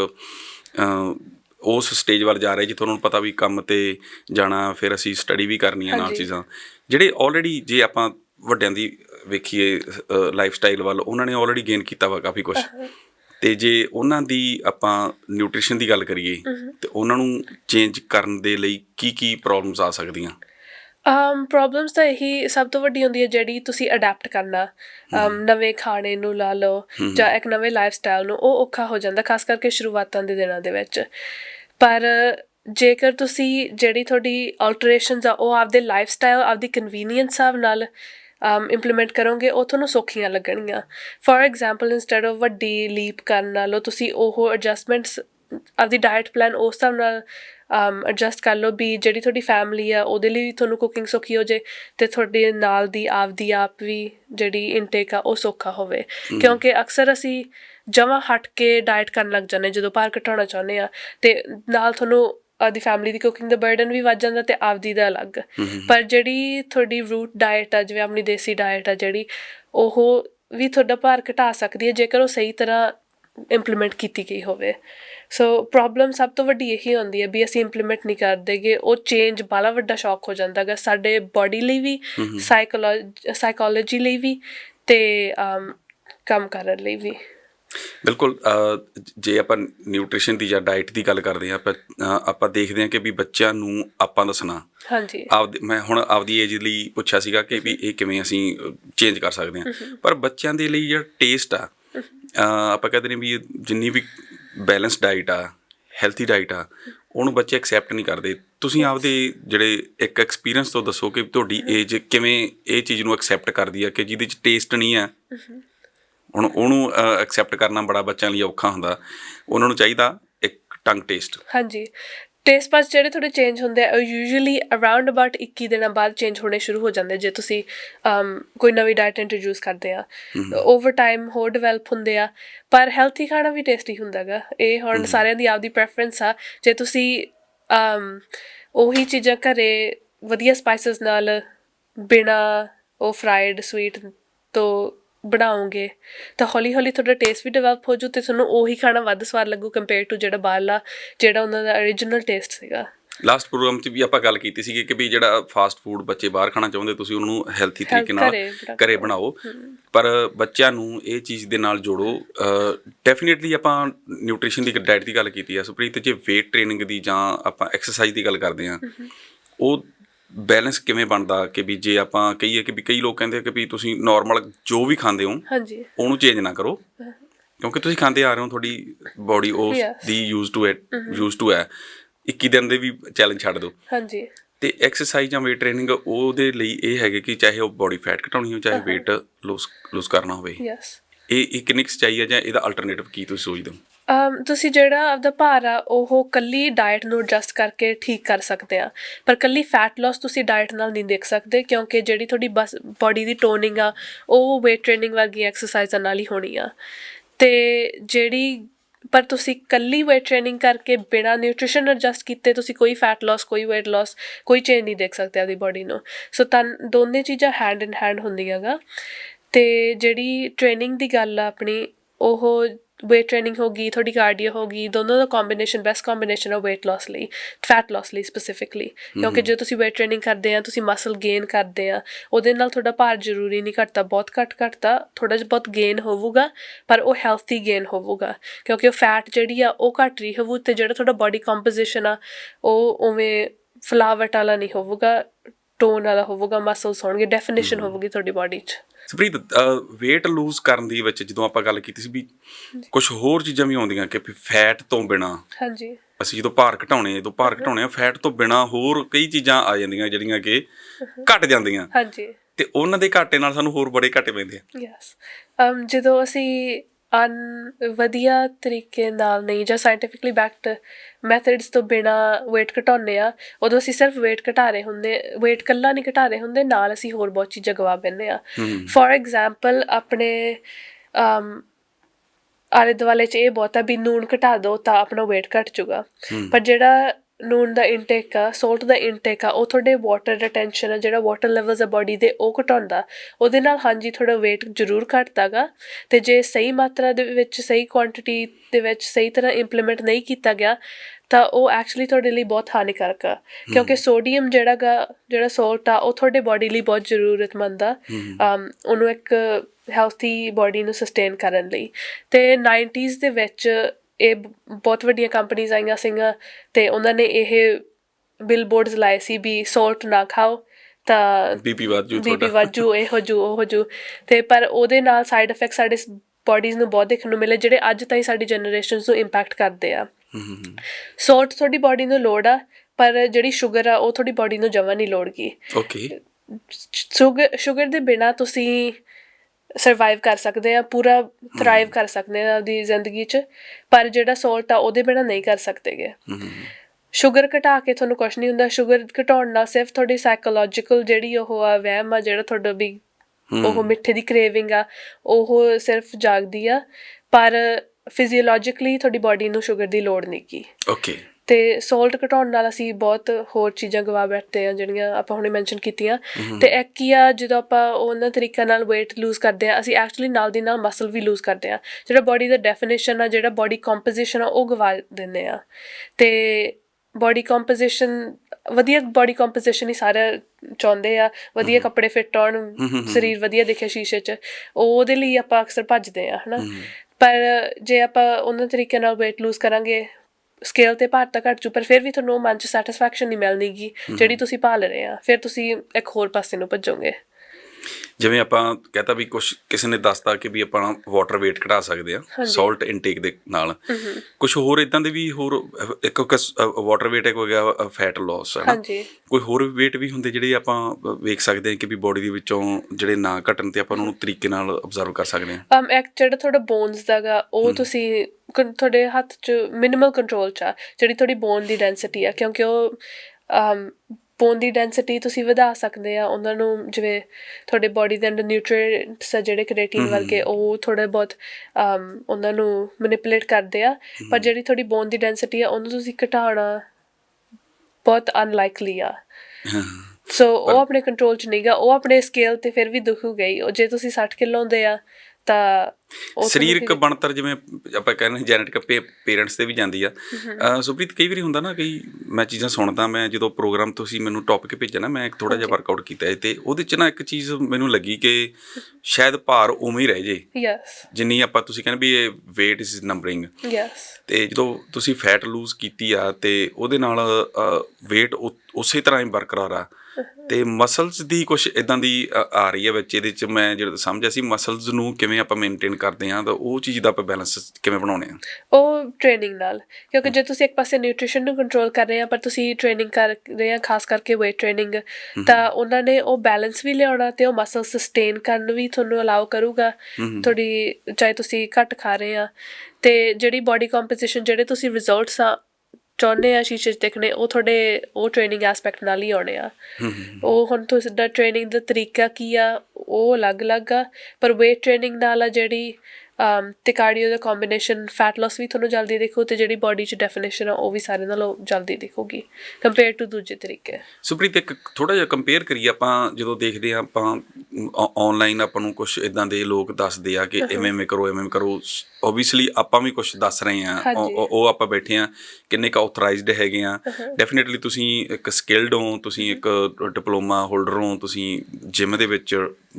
S2: ਉਸ ਸਟੇਜ ਵੱਲ ਜਾ ਰਹੇ ਜਿੱਥੇ ਉਹਨਾਂ ਨੂੰ ਪਤਾ ਵੀ ਕੰਮ ਤੇ ਜਾਣਾ ਫਿਰ ਅਸੀਂ ਸਟੱਡੀ ਵੀ ਕਰਨੀ ਆ ਨਾਲ
S1: ਹਾਂਜੀ।
S2: ਚੀਜ਼ਾਂ ਜਿਹੜੇ ਆਲਰੇਡੀ ਜੇ ਆਪਾਂ ਵੱਡਿਆਂ ਦੀ ਵੇਖੀਏ ਲਾਈਫ ਸਟਾਈਲ ਵੱਲ ਉਹਨਾਂ ਨੇ ਆਲਰੇਡੀ ਗੇਨ ਕੀਤਾ ਵਾ ਕਾਫੀ ਕੁਝ ਤੇ ਜੇ ਉਹਨਾਂ ਦੀ ਆਪਾਂ ਨਿਊਟ੍ਰੀਸ਼ਨ ਦੀ ਗੱਲ ਕਰੀਏ ਤੇ ਉਹਨਾਂ ਨੂੰ ਚੇਂਜ ਕਰਨ ਦੇ ਲਈ ਕੀ ਕੀ ਪ੍ਰੋਬਲਮਸ ਆ ਸਕਦੀਆਂ?
S1: um ਪ੍ਰੋਬਲਮਸ ਤਾਂ ਇਹੀ ਸਭ ਤੋਂ ਵੱਡੀ ਹੁੰਦੀ ਹੈ ਜਿਹੜੀ ਤੁਸੀਂ ਅਡਾਪਟ ਕਰਨਾ। um, ਨਵੇਂ ਖਾਣੇ ਨੂੰ ਲਾ ਲਓ ਜਾਂ ਇੱਕ ਨਵੇਂ ਲਾਈਫ ਸਟਾਈਲ ਨੂੰ ਉਹ ਔਖਾ ਹੋ ਜਾਂਦਾ ਖਾਸ ਕਰਕੇ ਸ਼ੁਰੂਆਤਾਂ ਦੇ ਦਿਨਾਂ ਦੇ ਵਿੱਚ। ਪਰ ਜੇਕਰ ਤੁਸੀਂ ਜਿਹੜੀ ਤੁਹਾਡੀ ਆਲਟਰੇਸ਼ਨਸ ਆ ਉਹ ਆਪਦੇ ਲਾਈਫ ਸਟਾਈਲ ਆਪਦੀ ਕਨਵੀਨੀਅੰਸ ਹਿਸਾਬ ਨਾਲ ਇੰਪਲੀਮੈਂਟ ਕਰੋਗੇ ਉਹ ਤੁਹਾਨੂੰ ਸੌਖੀਆਂ ਲੱਗਣਗੀਆਂ। ਫੋਰ ਐਗਜ਼ਾਮਪਲ ਇਨਸਟੈਡ ਆਫ ਵੱਡੀ ਲੀਪ ਕਰਨ ਨਾਲੋਂ ਤੁਸੀਂ ਉਹ ਐਡਜਸਟਮੈਂਟਸ ਆਪਦੀ ਡਾਈਟ ਪਲਾਨ ਉਸ ਹਿਸਾਬ ਨਾਲ ਐਡਜਸਟ ਕਰ ਲਓ ਵੀ ਜਿਹੜੀ ਤੁਹਾਡੀ ਫੈਮਿਲੀ ਆ ਉਹਦੇ ਲਈ ਤੁਹਾਨੂੰ ਕੁਕਿੰਗ ਸੌਖੀ ਹੋ ਜੇ ਤੇ ਤੁਹਾਡੇ ਨਾਲ ਦੀ ਆਪਦੀ ਆਪ ਵੀ ਜਿਹੜੀ ਇਨਟੇਕ ਆ ਉਹ ਸੌਖਾ ਹੋਵੇ। ਕਿਉਂਕਿ ਅਕਸਰ ਅਸੀਂ ਜਮਾ ਹਟ ਕੇ ਡਾਈਟ ਕਰਨ ਲੱਗ ਜਾਂਦੇ ਜਦੋਂ ਭਾਰ ਘਟਾਉਣਾ ਚਾਹੁੰਦੇ ਆ ਤੇ ਨਾਲ ਤੁਹਾਨੂੰ ਆਪਦੀ ਫੈਮਿਲੀ ਦੀ ਕੁਕਿੰਗ ਦਾ ਬਰਡਨ ਵੀ ਵੱਧ ਜਾਂਦਾ ਤੇ ਆਪਦੀ ਦਾ ਅਲੱਗ। ਪਰ ਜਿਹੜੀ ਤੁਹਾਡੀ ਰੂਟ ਡਾਈਟ ਆ ਜਿਵੇਂ ਆਪਣੀ ਦੇਸੀ ਡਾਈਟ ਆ ਜਿਹੜੀ ਉਹ ਵੀ ਤੁਹਾਡਾ ਭਾਰ ਘਟਾ ਸਕਦੀ ਹੈ ਜੇਕਰ ਉਹ ਸਹੀ ਤਰ੍ਹਾਂ ਇੰਪਲੀਮੈਂਟ ਕੀਤੀ ਗਈ ਹੋਵੇ। ਸੋ ਪ੍ਰੋਬਲਮ ਸਭ ਤੋਂ ਵੱਡੀ ਇਹੀ ਹੁੰਦੀ ਹੈ ਵੀ ਅਸੀਂ ਇੰਪਲੀਮੈਂਟ ਨਹੀਂ ਕਰਦੇਗੇ ਉਹ ਚੇਂਜ ਬਾਲਾ ਵੱਡਾ ਸ਼ੌਕ ਹੋ ਜਾਂਦਾਗਾ ਸਾਡੇ ਬਾਡੀ ਲਈ ਵੀ ਸਾਈਕੋਲੋਜੀ ਲਈ ਵੀ ਤੇ ਕੰਮ ਕਰਨ ਲਈ ਵੀ।
S2: ਬਿਲਕੁਲ ਜੇ ਆਪਾਂ ਨਿਊਟ੍ਰੀਸ਼ਨ ਦੀ ਜਾਂ ਡਾਈਟ ਦੀ ਗੱਲ ਕਰਦੇ ਹਾਂ ਆਪਾਂ ਆਪਾਂ ਦੇਖਦੇ ਹਾਂ ਕਿ ਵੀ ਬੱਚਿਆਂ ਨੂੰ ਆਪਾਂ ਦੱਸਣਾ।
S1: ਹਾਂਜੀ।
S2: ਆਪ ਮੈਂ ਹੁਣ ਆਪਦੀ ਏਜ ਲਈ ਪੁੱਛਿਆ ਸੀਗਾ ਕਿ ਵੀ ਇਹ ਕਿਵੇਂ ਅਸੀਂ ਚੇਂਜ ਕਰ ਸਕਦੇ ਹਾਂ। ਪਰ ਬੱਚਿਆਂ ਦੇ ਲਈ ਜਿਹੜਾ ਟੇਸਟ ਆ ਆਪਾਂ ਕਹਿੰਦੇ ਨੇ ਵੀ ਜਿੰਨੀ ਵੀ ਬੈਲੈਂਸ ਡਾਈਟ ਆ ਹੈਲਥੀ ਡਾਈਟ ਆ ਉਹਨੂੰ ਬੱਚੇ ਐਕਸੈਪਟ ਨਹੀਂ ਕਰਦੇ। ਤੁਸੀਂ ਆਪਦੇ ਜਿਹੜੇ ਇੱਕ ਐਕਸਪੀਰੀਅੰਸ ਤੋਂ ਦੱਸੋ ਕਿ ਤੁਹਾਡੀ ਏਜ ਕਿਵੇਂ ਇਹ ਚੀਜ਼ ਨੂੰ ਐਕਸੈਪਟ ਕਰਦੀ ਆ ਕਿ ਜਿਹਦੇ ਚ ਟੇਸਟ ਨਹੀਂ ਆ। ਹੁਣ ਉਹਨੂੰ ਐਕਸੈਪਟ ਕਰਨਾ ਬੜਾ ਬੱਚਿਆਂ ਲਈ ਔਖਾ ਹੁੰਦਾ। ਉਹਨਾਂ ਨੂੰ ਚਾਹੀਦਾ ਇੱਕ ਟੰਗ ਟੇਸਟ
S1: ਹਾਂਜੀ। ਟੇਸਟ ਬਸ ਜਿਹੜੇ ਥੋੜੇ ਚੇਂਜ ਹੁੰਦੇ ਆ ਉਹ ਯੂਜੂਅਲੀ ਅਰਾਊਂਡ ਅਬਾਊਟ 21 ਦਿਨਾਂ ਬਾਅਦ ਚੇਂਜ ਹੋਣੇ ਸ਼ੁਰੂ ਹੋ ਜਾਂਦੇ ਜੇ ਤੁਸੀਂ ਕੋਈ ਨਵੀਂ ਡਾਈਟ ਇੰਟਰੋਡਿਊਸ ਕਰਦੇ ਆ। ਓਵਰ ਟਾਈਮ ਹੋਰ ਡਿਵੈਲਪ ਹੁੰਦੇ ਆ ਪਰ ਹੈਲਥੀ ਖਾਣਾ ਵੀ ਟੇਸਟੀ ਹੁੰਦਾਗਾ ਇਹ ਹੁਣ ਸਾਰਿਆਂ ਦੀ ਆਪਦੀ ਪ੍ਰੈਫਰੈਂਸ ਆ। ਜੇ ਤੁਸੀਂ ਉਹੀ ਚੀਜ਼ਾਂ ਘਰੇ ਵਧੀਆ ਸਪਾਈਸਸ ਨਾਲ ਬਿਨਾ ਉਹ ਫਰਾਈਡ ਸਵੀਟ ਤੋਂ ਬਣਾਓਗੇ ਤਾਂ ਹੌਲੀ ਹੌਲੀ ਤੁਹਾਡਾ ਟੇਸਟ ਵੀ ਡਿਵੈਲਪ ਹੋ ਜੂ ਤੇ ਤੁਹਾਨੂੰ ਉਹੀ ਖਾਣਾ ਵੱਧ ਸਵਾਦ ਲੱਗੂ ਕੰਪੇਅਰ ਟੂ ਜਿਹੜਾ ਬਾਹਰਲਾ ਜਿਹੜਾ ਉਹਨਾਂ ਦਾ origignal ਟੇਸਟ ਸੀਗਾ।
S2: ਲਾਸਟ ਪ੍ਰੋਗਰਾਮ 'ਚ ਵੀ ਆਪਾਂ ਗੱਲ ਕੀਤੀ ਸੀ ਕਿ ਵੀ ਜਿਹੜਾ ਫਾਸਟ ਫੂਡ ਬੱਚੇ ਬਾਹਰ ਖਾਣਾ ਚਾਹੁੰਦੇ ਤੁਸੀਂ ਉਹਨੂੰ ਹੈਲਥੀ ਤਰੀਕੇ ਨਾਲ
S1: ਘਰੇ ਬਣਾ
S2: ਘਰੇ ਬਣਾਓ। ਪਰ ਬੱਚਿਆਂ ਨੂੰ ਇਹ ਚੀਜ਼ ਦੇ ਨਾਲ ਜੋੜੋ ਡੈਫੀਨਿਟਲੀ ਆਪਾਂ ਨਿਊਟ੍ਰੀਸ਼ਨ ਦੀ ਡਾਈਟ ਦੀ ਗੱਲ ਕੀਤੀ ਆ ਸੁਪ੍ਰੀਤ ਜੇ weight ਟ੍ਰੇਨਿੰਗ ਦੀ ਜਾਂ ਆਪਾਂ ਐਕਸਰਸਾਈਜ਼ ਦੀ ਗੱਲ ਕਰਦੇ ਆ ਉਹ ਬੈਲੈਂਸ ਕਿਵੇਂ ਬਣਦਾ? ਕਿ ਵੀ ਜੇ ਆਪਾਂ ਕਹੀਏ ਕਿ ਵੀ ਕਈ ਲੋਕ ਕਹਿੰਦੇ ਕਿ ਵੀ ਤੁਸੀਂ ਨਾਰਮਲ ਜੋ ਵੀ ਖਾਂਦੇ ਹੋ
S1: ਹਾਂਜੀ।
S2: ਉਹਨੂੰ ਚੇਂਜ ਨਾ ਕਰੋ। ਕਿਉਂਕਿ ਤੁਸੀਂ ਖਾਂਦੇ ਆ ਰਹੇ ਹੋ ਤੁਹਾਡੀ ਬਾਡੀ ਉਸ
S1: Yes.
S2: The use to it use to ਹੈ। 21 ਦਿਨ ਦੇ ਵੀ ਚੈਲੰਜ ਛੱਡ ਦਿਓ।
S1: ਹਾਂਜੀ।
S2: ਤੇ ਐਕਸਰਸਾਈਜ਼ ਜਾਂ weight ਟ੍ਰੇਨਿੰਗ ਉਹਦੇ ਲਈ ਇਹ ਹੈਗੇ ਕਿ ਚਾਹੇ ਉਹ ਬਾਡੀ ਫੈਟ ਘਟਾਉਣੀ ਹੋ ਚਾਹੇ weight ਲੂਸ ਲੂਸ ਕਰਨਾ ਹੋਵੇ।
S1: ਯੈਸ
S2: ਇਹ ਇਹ ਕਿੰਨੀ ਕੁ ਸੱਚਾਈ ਹੈ ਜਾਂ ਇਹਦਾ ਅਲਟਰਨੇਟਿਵ ਕੀ ਤੁਸੀਂ ਸੋਚਦੇ ਹੋ?
S1: ਤੁਸੀਂ ਜਿਹੜਾ ਆਪਦਾ ਭਾਰ ਆ, ਉਹ ਕੱਲੀ ਡਾਈਟ ਨੂੰ ਐਡਜਸਟ ਕਰਕੇ ਠੀਕ ਕਰ ਸਕਦੇ ਆ। ਪਰ ਕੱਲੀ ਫੈਟ ਲਾਸ ਤੁਸੀਂ ਡਾਈਟ ਨਾਲ ਨਹੀਂ ਦੇਖ ਸਕਦੇ, ਕਿਉਂਕਿ ਜਿਹੜੀ ਤੁਹਾਡੀ ਬਸ ਬਾਡੀ ਦੀ ਟੋਨਿੰਗ ਆ, ਉਹ weight ਟ੍ਰੇਨਿੰਗ ਵਰਗੀ ਐਕਸਰਸਾਈਜ਼ਾਂ ਨਾਲ ਹੀ ਹੋਣੀ ਆ। ਤੇ ਜਿਹੜੀ, ਪਰ ਤੁਸੀਂ ਕੱਲੀ weight ਟ੍ਰੇਨਿੰਗ ਕਰਕੇ ਬਿਨਾ ਨਿਊਟ੍ਰੀਸ਼ਨ ਐਡਜਸਟ ਕੀਤੇ ਤੁਸੀਂ ਕੋਈ ਫੈਟ ਲਾਸ ਕੋਈ weight ਲਾਸ ਕੋਈ ਚੇਂਜ ਨਹੀਂ ਦੇਖ ਸਕਦੇ ਆਪਦੀ ਬਾਡੀ ਨੂੰ। ਸੋ ਤਾਂ ਦੋਨੇ ਚੀਜ਼ਾਂ ਹੈਂਡ ਇਨ ਹੈਂਡ ਹੁੰਦੀਆਂ ਗਾ। ਤੇ ਜਿਹੜੀ ਟ੍ਰੇਨਿੰਗ ਦੀ ਗੱਲ ਆ ਆਪਣੀ, ਉਹ weight ਟ੍ਰੇਨਿੰਗ ਹੋ ਗਈ ਤੁਹਾਡੀ ਕਾਰਡੀਓ ਹੋ ਗਈ ਦੋਨੋਂ ਦਾ ਕੰਬੀਨੇਸ਼ਨ ਬੈਸਟ ਕੰਬੀਨੇਸ਼ਨ ਆ weight loss ਲਈ ਫੈਟ loss ਲਈ ਸਪੈਸੀਫਿਕਲੀ ਕਿਉਂਕਿ ਜੇ ਤੁਸੀਂ weight ਟ੍ਰੇਨਿੰਗ ਕਰਦੇ ਆ ਤੁਸੀਂ ਮਸਲ ਗੇਨ ਕਰਦੇ ਆ ਉਹਦੇ ਨਾਲ ਤੁਹਾਡਾ ਭਾਰ ਜ਼ਰੂਰੀ ਨਹੀਂ ਘਟਦਾ ਬਹੁਤ ਘੱਟ ਘਟਦਾ ਥੋੜਾ ਜਿਹਾ ਬਹੁਤ ਗੇਨ ਹੋਊਗਾ ਪਰ ਉਹ ਹੈਲਥੀ ਗੇਨ ਹੋਊਗਾ ਕਿਉਂਕਿ ਉਹ ਫੈਟ ਜਿਹੜੀ ਆ ਉਹ ਘਟ ਰਹੀ ਹੋਊ ਤੇ ਜਿਹੜਾ ਤੁਹਾਡਾ ਬਾਡੀ ਕੰਪੋਜੀਸ਼ਨ ਆ ਉਹ ਉਵੇਂ ਫਲਾਵਟ ਵਾਲਾ ਨਹੀਂ ਹੋਊਗਾ ਟੋਨ ਵਾਲਾ ਹੋਊਗਾ ਮਸਲਸ ਹੋਣਗੇ ਡੈਫੀਨੇਸ਼ਨ ਹੋਊਗੀ ਤੁਹਾਡੀ ਬਾਡੀ 'ਚ।
S2: ਸੁਪ੍ਰੀਤ weight ਲੂਜ਼ ਕਰਨ ਦੀ ਵਿੱਚ ਜਦੋਂ ਆਪਾਂ ਗੱਲ ਕੀਤੀ ਸੀ ਵੀ ਕੁਝ ਹੋਰ ਚੀਜ਼ਾਂ ਵੀ ਆਉਂਦੀਆਂ ਕਿ ਫੈਟ ਤੋਂ ਬਿਨਾ
S1: ਹਾਂਜੀ।
S2: ਅਸੀਂ ਜਦੋਂ ਭਾਰ ਘਟਾਉਣੇ ਜਦੋਂ ਭਾਰ ਘਟਾਉਣੇ ਆ ਫੈਟ ਤੋਂ ਬਿਨਾ ਹੋਰ ਕਈ ਚੀਜ਼ਾਂ ਆ ਜਾਂਦੀਆਂ ਜਿਹੜੀਆਂ ਕਿ ਘਟ ਜਾਂਦੀਆਂ।
S1: ਹਾਂਜੀ।
S2: ਤੇ ਉਹਨਾਂ ਦੇ ਘਾਟੇ ਨਾਲ ਸਾਨੂੰ ਹੋਰ ਬੜੇ ਘਾਟੇ ਪੈਂਦੇ ਆ।
S1: ਯੈਸ ਜਦੋਂ ਅਸੀਂ ਅਨ ਵਧੀਆ ਤਰੀਕੇ ਨਾਲ ਨਹੀਂ ਜਾਂ ਸਾਇੰਟੀਫਿਕਲੀ ਬੈਕਡ ਮੈਥਡਸ ਤੋਂ ਬਿਨਾ weight ਘਟਾਉਂਦੇ ਆ ਉਦੋਂ ਅਸੀਂ ਸਿਰਫ weight ਘਟਾ ਰਹੇ ਹੁੰਦੇ weight ਕੱਲਾ ਨਹੀਂ ਘਟਾ ਰਹੇ ਹੁੰਦੇ ਨਾਲ ਅਸੀਂ ਹੋਰ ਬਹੁਤ ਚੀਜ਼ਾਂ ਗਵਾ ਬੈੰਨੇ ਆ ਫੋਰ ਐਗਜ਼ਾਮਪਲ ਆਪਣੇ um ਆਲੇ ਦੁਆਲੇ ਚ ਇਹ ਬਹੁਤ ਵੀ ਨੂਣ ਘਟਾ ਦਿਓ ਤਾਂ ਆਪਣਾ weight ਘਟ ਜਾਊਗਾ। ਪਰ ਜਿਹੜਾ ਨੂਣ ਦਾ ਇਨਟੇਕ ਆ ਸੋਲਟ ਦਾ ਇਨਟੇਕ ਆ ਉਹ ਤੁਹਾਡੇ ਵਾਟਰ ਰਿਟੈਂਸ਼ਨ ਆ ਜਿਹੜਾ ਵਾਟਰ ਲੈਵਲਸ ਆ ਬਾਡੀ ਦੇ ਉਹ ਘਟਾਉਂਦਾ। ਉਹਦੇ ਨਾਲ ਹਾਂਜੀ ਥੋੜਾ weight ਜ਼ਰੂਰ ਘਟਦਾਗਾ ਤੇ ਜੇ ਸਹੀ ਮਾਤਰਾ ਦੇ ਵਿੱਚ ਸਹੀ ਕੁਆਂਟੀਟੀ ਦੇ ਵਿੱਚ ਸਹੀ ਤਰ੍ਹਾਂ ਇੰਪਲੀਮੈਂਟ ਨਹੀਂ ਕੀਤਾ ਗਿਆ ਤਾਂ ਉਹ ਐਕਚੁਅਲੀ ਤੁਹਾਡੇ ਲਈ ਬਹੁਤ ਹਾਨੀਕਾਰਕ ਆ। ਕਿਉਂਕਿ ਸੋਡੀਅਮ ਜਿਹੜਾ ਗਾ ਜਿਹੜਾ ਸੋਲਟ ਆ ਉਹ ਤੁਹਾਡੇ ਬਾਡੀ ਲਈ ਬਹੁਤ ਜ਼ਰੂਰਤਮੰਦ ਆ। ਉਹਨੂੰ ਇੱਕ ਹੈਲਥੀ ਬਾਡੀ ਨੂੰ ਸਸਟੇਨ ਕਰਨ ਲਈ। ਤੇ 90s ਦੇ ਵਿੱਚ ਇਹ ਬਹੁਤ ਵੱਡੀਆਂ ਕੰਪਨੀਆਂ ਆਈਆਂ ਸੀਗੀਆਂ ਤੇ ਉਹਨਾਂ ਨੇ ਇਹ ਬਿਲਬੋਰਡਸ ਲਾਏ ਸੀ ਵੀ ਸੋਲਟ ਨਾ ਖਾਓ ਤਾਂ
S2: ਬੀਪੀ ਵੱਧ ਜੂ
S1: ਬੀਪੀ
S2: ਤੁਹਾਡਾ।
S1: ਵਾਜੂ ਇਹ ਹੋ ਜੂ ਉਹ ਹੋ ਜੂ। ਤੇ ਪਰ ਉਹਦੇ ਨਾਲ ਸਾਈਡ ਇਫੈਕਟ ਸਾਡੇ ਬਾਡੀਜ਼ ਨੂੰ ਬਹੁਤ ਦੇਖਣ ਨੂੰ ਮਿਲੇ ਜਿਹੜੇ ਅੱਜ ਤਾਈਂ ਸਾਡੀ ਜਨਰੇਸ਼ਨਸ ਨੂੰ ਇੰਪੈਕਟ ਕਰਦੇ ਆ। ਸੋਲਟ ਤੁਹਾਡੀ ਬਾਡੀ ਨੂੰ ਲੋੜ ਆ ਪਰ ਜਿਹੜੀ ਸ਼ੂਗਰ ਆ ਉਹ ਤੁਹਾਡੀ ਬਾਡੀ ਨੂੰ ਜਮਾਂ ਨਹੀਂ ਲੋੜਗੀ।
S2: ਓਕੇ
S1: ਸ਼ੂਗਰ ਸ਼ੂਗਰ ਦੇ ਬਿਨਾ ਤੁਸੀਂ ਸਰਵਾਈਵ ਕਰ ਸਕਦੇ ਆ ਪੂਰਾ ਥਰਾਈਵ ਕਰ ਸਕਦੇ ਆ ਆਪਦੀ ਜ਼ਿੰਦਗੀ 'ਚ ਪਰ ਜਿਹੜਾ ਸੋਲਟ ਆ ਉਹਦੇ ਬਿਨਾ ਨਹੀਂ ਕਰ ਸਕਦੇਗੇ ਸ਼ੂਗਰ ਘਟਾ ਕੇ ਤੁਹਾਨੂੰ ਕੁਝ ਨਹੀਂ ਹੁੰਦਾ ਸ਼ੂਗਰ ਘਟਾਉਣ ਨਾਲ ਸਿਰਫ ਤੁਹਾਡੀ ਸਾਈਕੋਲੋਜੀਕਲ ਜਿਹੜੀ ਉਹ ਆ ਵਹਿਮ ਆ ਜਿਹੜਾ ਤੁਹਾਡਾ ਵੀ ਉਹ ਮਿੱਠੇ ਦੀ ਕ੍ਰੇਵਿੰਗ ਆ ਉਹ ਸਿਰਫ ਜਾਗਦੀ ਆ ਪਰ ਫਿਜ਼ੀਓਲੋਜੀਕਲੀ ਤੁਹਾਡੀ ਬਾਡੀ ਨੂੰ ਸ਼ੂਗਰ ਦੀ ਲੋੜ ਨਹੀਂ ਕੀ
S2: ਓਕੇ
S1: ਤੇ ਸੋਲਟ ਘਟਾਉਣ ਨਾਲ ਅਸੀਂ ਬਹੁਤ ਹੋਰ ਚੀਜ਼ਾਂ ਗਵਾ ਬੈਠਦੇ ਆ ਜਿਹੜੀਆਂ ਆਪਾਂ ਹੁਣੇ ਮੈਂਸ਼ਨ ਕੀਤੀਆਂ। ਤੇ ਇੱਕ ਕੀ ਆ ਜਦੋਂ ਆਪਾਂ ਉਹਨਾਂ ਤਰੀਕਾ ਨਾਲ weight ਲੂਜ਼ ਕਰਦੇ ਆ ਅਸੀਂ ਐਕਚੁਅਲੀ ਨਾਲ ਦੀ ਨਾਲ ਮਸਲ ਵੀ ਲੂਜ਼ ਕਰਦੇ ਆ ਜਿਹੜਾ ਬਾਡੀ ਦਾ ਡੈਫੀਨੇਸ਼ਨ ਆ ਜਿਹੜਾ ਬਾਡੀ ਕੰਪੋਜੀਸ਼ਨ ਆ ਉਹ ਗਵਾ ਦਿੰਦੇ ਆ ਤੇ ਬਾਡੀ ਕੰਪੋਜੀਸ਼ਨ ਵਧੀਆ ਬਾਡੀ ਕੰਪੋਜੀਸ਼ਨ ਹੀ ਸਾਰੇ ਚਾਹੁੰਦੇ ਆ। ਵਧੀਆ ਕੱਪੜੇ ਫਿੱਟ ਆਉਣ ਸਰੀਰ ਵਧੀਆ ਦਿਖੇ ਸ਼ੀਸ਼ੇ 'ਚ ਉਹਦੇ ਲਈ ਆਪਾਂ ਅਕਸਰ ਭੱਜਦੇ ਆ ਹਨਾ। ਪਰ ਜੇ ਆਪਾਂ ਉਹਨਾਂ ਤਰੀਕੇ ਨਾਲ weight ਲੂਜ਼ ਕਰਾਂਗੇ ਸਕੇਲ ਤੇ ਭਾਰ ਤਾਂ ਘਟ ਜੂ ਪਰ ਫਿਰ ਵੀ ਤੁਹਾਨੂੰ ਮਨ ਚ ਸੈਟੀਸਫੈਕਸ਼ਨ ਨਹੀਂ ਮਿਲਣੀਗੀ ਜਿਹੜੀ ਤੁਸੀਂ ਭਾਲ ਰਹੇ ਆ। ਫਿਰ ਤੁਸੀਂ ਇੱਕ ਹੋਰ ਪਾਸੇ ਨੂੰ ਭੱਜੋਗੇ।
S2: ਜਿਵੇਂ ਆਪਾਂ ਕਹਤਾ ਵੀ ਕੁਝ ਕਿਸੇ ਨੇ ਦੱਸਤਾ ਕਿ ਵੀ ਆਪਾਂ ਵਾਟਰ weight ਘਟਾ ਸਕਦੇ ਆ ਸਾਲਟ ਇਨਟੇਕ ਦੇ ਨਾਲ। ਕੁਝ ਹੋਰ ਇਦਾਂ ਦੇ ਵੀ ਹੋਰ ਇੱਕ ਵਾਟਰ weight ਇੱਕ ਹੋ ਗਿਆ ਫੈਟ ਲਾਸ ਹੈ
S1: ਹਾਂਜੀ।
S2: ਕੋਈ ਹੋਰ weight ਵੀ ਹੁੰਦੇ ਜਿਹੜੇ ਆਪਾਂ ਵੇਖ ਸਕਦੇ ਹਾਂ ਕਿ ਵੀ ਬੋਡੀ ਦੇ ਵਿੱਚੋਂ ਜਿਹੜੇ ਨਾ ਘਟਣ ਤੇ ਆਪਾਂ ਉਹਨਾਂ ਤਰੀਕੇ ਨਾਲ ਅਬਜ਼ਰਵ ਕਰ ਸਕਦੇ ਹਾਂ
S1: ਅਮ ਇੱਕ ਜਿਹੜਾ ਤੁਹਾਡਾ ਬੋਨਸ ਦਾਗਾ ਉਹ ਤੁਸੀਂ ਤੁਹਾਡੇ ਹੱਥ 'ਚ ਮਿਨੀਮਲ ਕੰਟਰੋਲ 'ਚ ਆ ਜਿਹੜੀ ਤੁਹਾਡੀ ਬੋਨ ਦੀ ਡੈਂਸਿਟੀ ਆ ਕਿਉਂਕਿ ਉਹ ਅਮ ਬੋਨ ਦੀ ਡੈਂਸਿਟੀ ਤੁਸੀਂ ਵਧਾ ਸਕਦੇ ਆ ਉਹਨਾਂ ਨੂੰ ਜਿਵੇਂ ਤੁਹਾਡੇ ਬਾਡੀ ਦੇ ਅੰਦਰ ਨਿਊਟ੍ਰੀਐਂਟਸ ਆ ਜਿਹੜੇ ਕ੍ਰੀਏਟਿਨ ਵਰਗੇ ਉਹ ਥੋੜੇ ਬਹੁਤ ਉਹਨਾਂ ਨੂੰ ਮੈਨੀਪੂਲੇਟ ਕਰਦੇ ਆ। ਪਰ ਜਿਹੜੀ ਤੁਹਾਡੀ ਬੋਨ ਦੀ ਡੈਂਸਿਟੀ ਆ ਉਹਨੂੰ ਤੁਸੀਂ ਘਟਾਉਣਾ ਬਹੁਤ ਅਨਲਾਈਕਲੀ ਆ। ਸੋ ਉਹ ਆਪਣੇ ਕੰਟਰੋਲ ਚ ਨਹੀਂਗਾ ਉਹ ਆਪਣੇ ਸਕੇਲ ਤੇ ਫਿਰ ਵੀ ਦੁਖੂਗਾ ਹੀ। ਉਹ ਜੇ ਤੁਸੀਂ 60 ਕਿਲੋ ਹੁੰਦੇ ਆ ਤਾਂ
S2: ਸਰੀਰਕ ਬਣਤਰ ਜਿਵੇਂ ਆਪਾਂ ਕਹਿੰਦੇ ਜੈਨੇਟਿਕ ਪੇਰੈਂਟਸ ਤੇ ਵੀ ਜਾਂਦੀ ਆ। ਸੁਪ੍ਰੀਤ ਕਈ ਵਾਰੀ ਹੁੰਦਾ ਨਾ ਕਈ ਮੈਂ ਚੀਜ਼ਾਂ ਸੁਣਦਾ ਮੈਂ ਜਦੋਂ ਪ੍ਰੋਗਰਾਮ ਤੁਸੀਂ ਮੈਨੂੰ ਟੌਪਿਕ ਭੇਜਿਆ ਨਾ ਮੈਂ ਇੱਕ ਥੋੜਾ ਜਿਹਾ ਵਰਕਆਊਟ ਕੀਤਾ ਤੇ ਉਹਦੇ ਚ ਨਾ ਇੱਕ ਚੀਜ਼ ਮੈਨੂੰ ਲੱਗੀ ਕਿ ਸ਼ਾਇਦ ਭਾਰ ਉਵੇਂ ਹੀ ਰਹਿ ਜੇ।
S1: ਯੈਸ
S2: ਜਿੰਨੀ ਆਪਾਂ ਤੁਸੀਂ ਕਹਿੰਦੇ ਵੀ ਇਹ weight is numbering
S1: ਯੈਸ
S2: ਤੇ ਜਦੋਂ ਤੁਸੀਂ ਫੈਟ ਲੂਜ਼ ਕੀਤੀ ਆ ਤੇ ਉਹਦੇ ਨਾਲ weight ਉਸੇ ਤਰ੍ਹਾਂ ਹੀ ਬਰਕਰਾਰ ਆ। ਤੇ ਮਸਲਸ ਦੀ ਕੁਝ ਇਦਾਂ ਦੀ ਆ ਰਹੀ ਹੈ ਵਿੱਚ ਇਹਦੇ ਚ ਮੈਂ ਜਿਹੜਾ ਸਮਝਿਆ ਸੀ ਮਸਲਸ ਨੂੰ ਕਿਵੇਂ ਆਪਾਂ ਮੇਨਟੇਨ ਕਰਦੇ ਆ ਤਾਂ ਉਹ ਚੀਜ਼ ਦਾ ਆਪਾਂ ਬੈਲੈਂਸ ਕਿਵੇਂ ਬਣਾਉਣੇ ਆ
S1: ਉਹ ਟ੍ਰੇਨਿੰਗ ਨਾਲ ਕਿਉਂਕਿ ਜੇ ਤੁਸੀਂ ਇੱਕ ਪਾਸੇ ਨਿਊਟ੍ਰੀਸ਼ਨ ਨੂੰ ਕੰਟਰੋਲ ਕਰ ਰਹੇ ਆ ਪਰ ਤੁਸੀਂ ਟ੍ਰੇਨਿੰਗ ਕਰ ਰਹੇ ਆ ਖਾਸ ਕਰਕੇ weight ਟ੍ਰੇਨਿੰਗ ਤਾਂ ਉਹਨਾਂ ਨੇ ਉਹ ਬੈਲੈਂਸ ਵੀ ਲਿਆਉਣਾ ਤੇ ਉਹ ਮਸਲ ਸਸਟੇਨ ਕਰਨ ਵੀ ਤੁਹਾਨੂੰ ਅਲਾਉ ਕਰੂਗਾ। ਤੁਹਾਡੀ ਚਾਹੇ ਤੁਸੀਂ ਘੱਟ ਖਾ ਰਹੇ ਆ ਤੇ ਜਿਹੜੀ ਬਾਡੀ ਕੰਪੋਜੀਸ਼ਨ ਜਿਹੜੇ ਤੁਸੀਂ ਰਿਜ਼ਲਟਸ ਆ ਚਾਹੁੰਦੇ ਆ ਸ਼ੀਸ਼ੇ 'ਚ ਦੇਖਣੇ ਉਹ ਤੁਹਾਡੇ ਉਹ ਟ੍ਰੇਨਿੰਗ ਐਸਪੈਕਟ ਨਾਲ ਹੀ ਆਉਣੇ ਆ। ਉਹ ਹੁਣ ਤੁਹਾਡਾ ਟ੍ਰੇਨਿੰਗ ਦਾ ਤਰੀਕਾ ਕੀ ਆ ਉਹ ਅਲੱਗ-ਅਲੱਗ ਆ ਪਰ weight ਟ੍ਰੇਨਿੰਗ ਨਾਲ ਆ ਜਿਹੜੀ ਤੇ ਕਾਰਡੀਓ ਦਾ ਕੰਬੀਨੇਸ਼ਨ ਫੈਟ ਲਾਸ ਵੀ ਤੁਹਾਨੂੰ ਜਲਦੀ ਦਿਖੂ ਤੇ ਜਿਹੜੀ ਬਾਡੀ 'ਚ ਡੈਫੀਨੇਸ਼ਨ ਆ ਉਹ ਵੀ ਸਾਰੇ ਨਾਲੋਂ ਜਲਦੀ ਦਿਖੂਗੀ ਕੰਪੇਅਰ ਟੂ ਦੂਜੇ ਤਰੀਕੇ।
S2: ਸੁਪ੍ਰੀਤ ਇੱਕ ਥੋੜਾ ਜਿਹਾ ਕੰਪੇਅਰ ਕਰੀਏ ਆਪਾਂ ਜਦੋਂ ਦੇਖਦੇ ਆ ਆਪਾਂ ਆਨਲਾਈਨ ਆਪਾਂ ਨੂੰ ਕੁਝ ਇਦਾਂ ਦੇ ਲੋਕ ਦੱਸਦੇ ਆ ਕਿ ਐਵੇਂ ਐਵੇਂ ਕਰੋ ਐਵੇਂ ਕਰੋ ਓਬਵੀਅਸਲੀ ਆਪਾਂ ਵੀ ਕੁਝ ਦੱਸ ਰਹੇ ਆ ਉਹ ਆਪਾਂ ਬੈਠੇ ਆ ਕਿੰਨੇ ਕ ਆਥੋਰਾਈਜ਼ਡ ਹੈਗੇ ਆ ਡੈਫੀਨਿਟਲੀ ਤੁਸੀਂ ਇੱਕ ਸਕਿਲਡ ਹੋ ਤੁਸੀਂ ਇੱਕ ਡਿਪਲੋਮਾ ਹੋਲਡਰ ਹੋ ਤੁਸੀਂ ਜਿਮ ਦੇ ਵਿੱਚ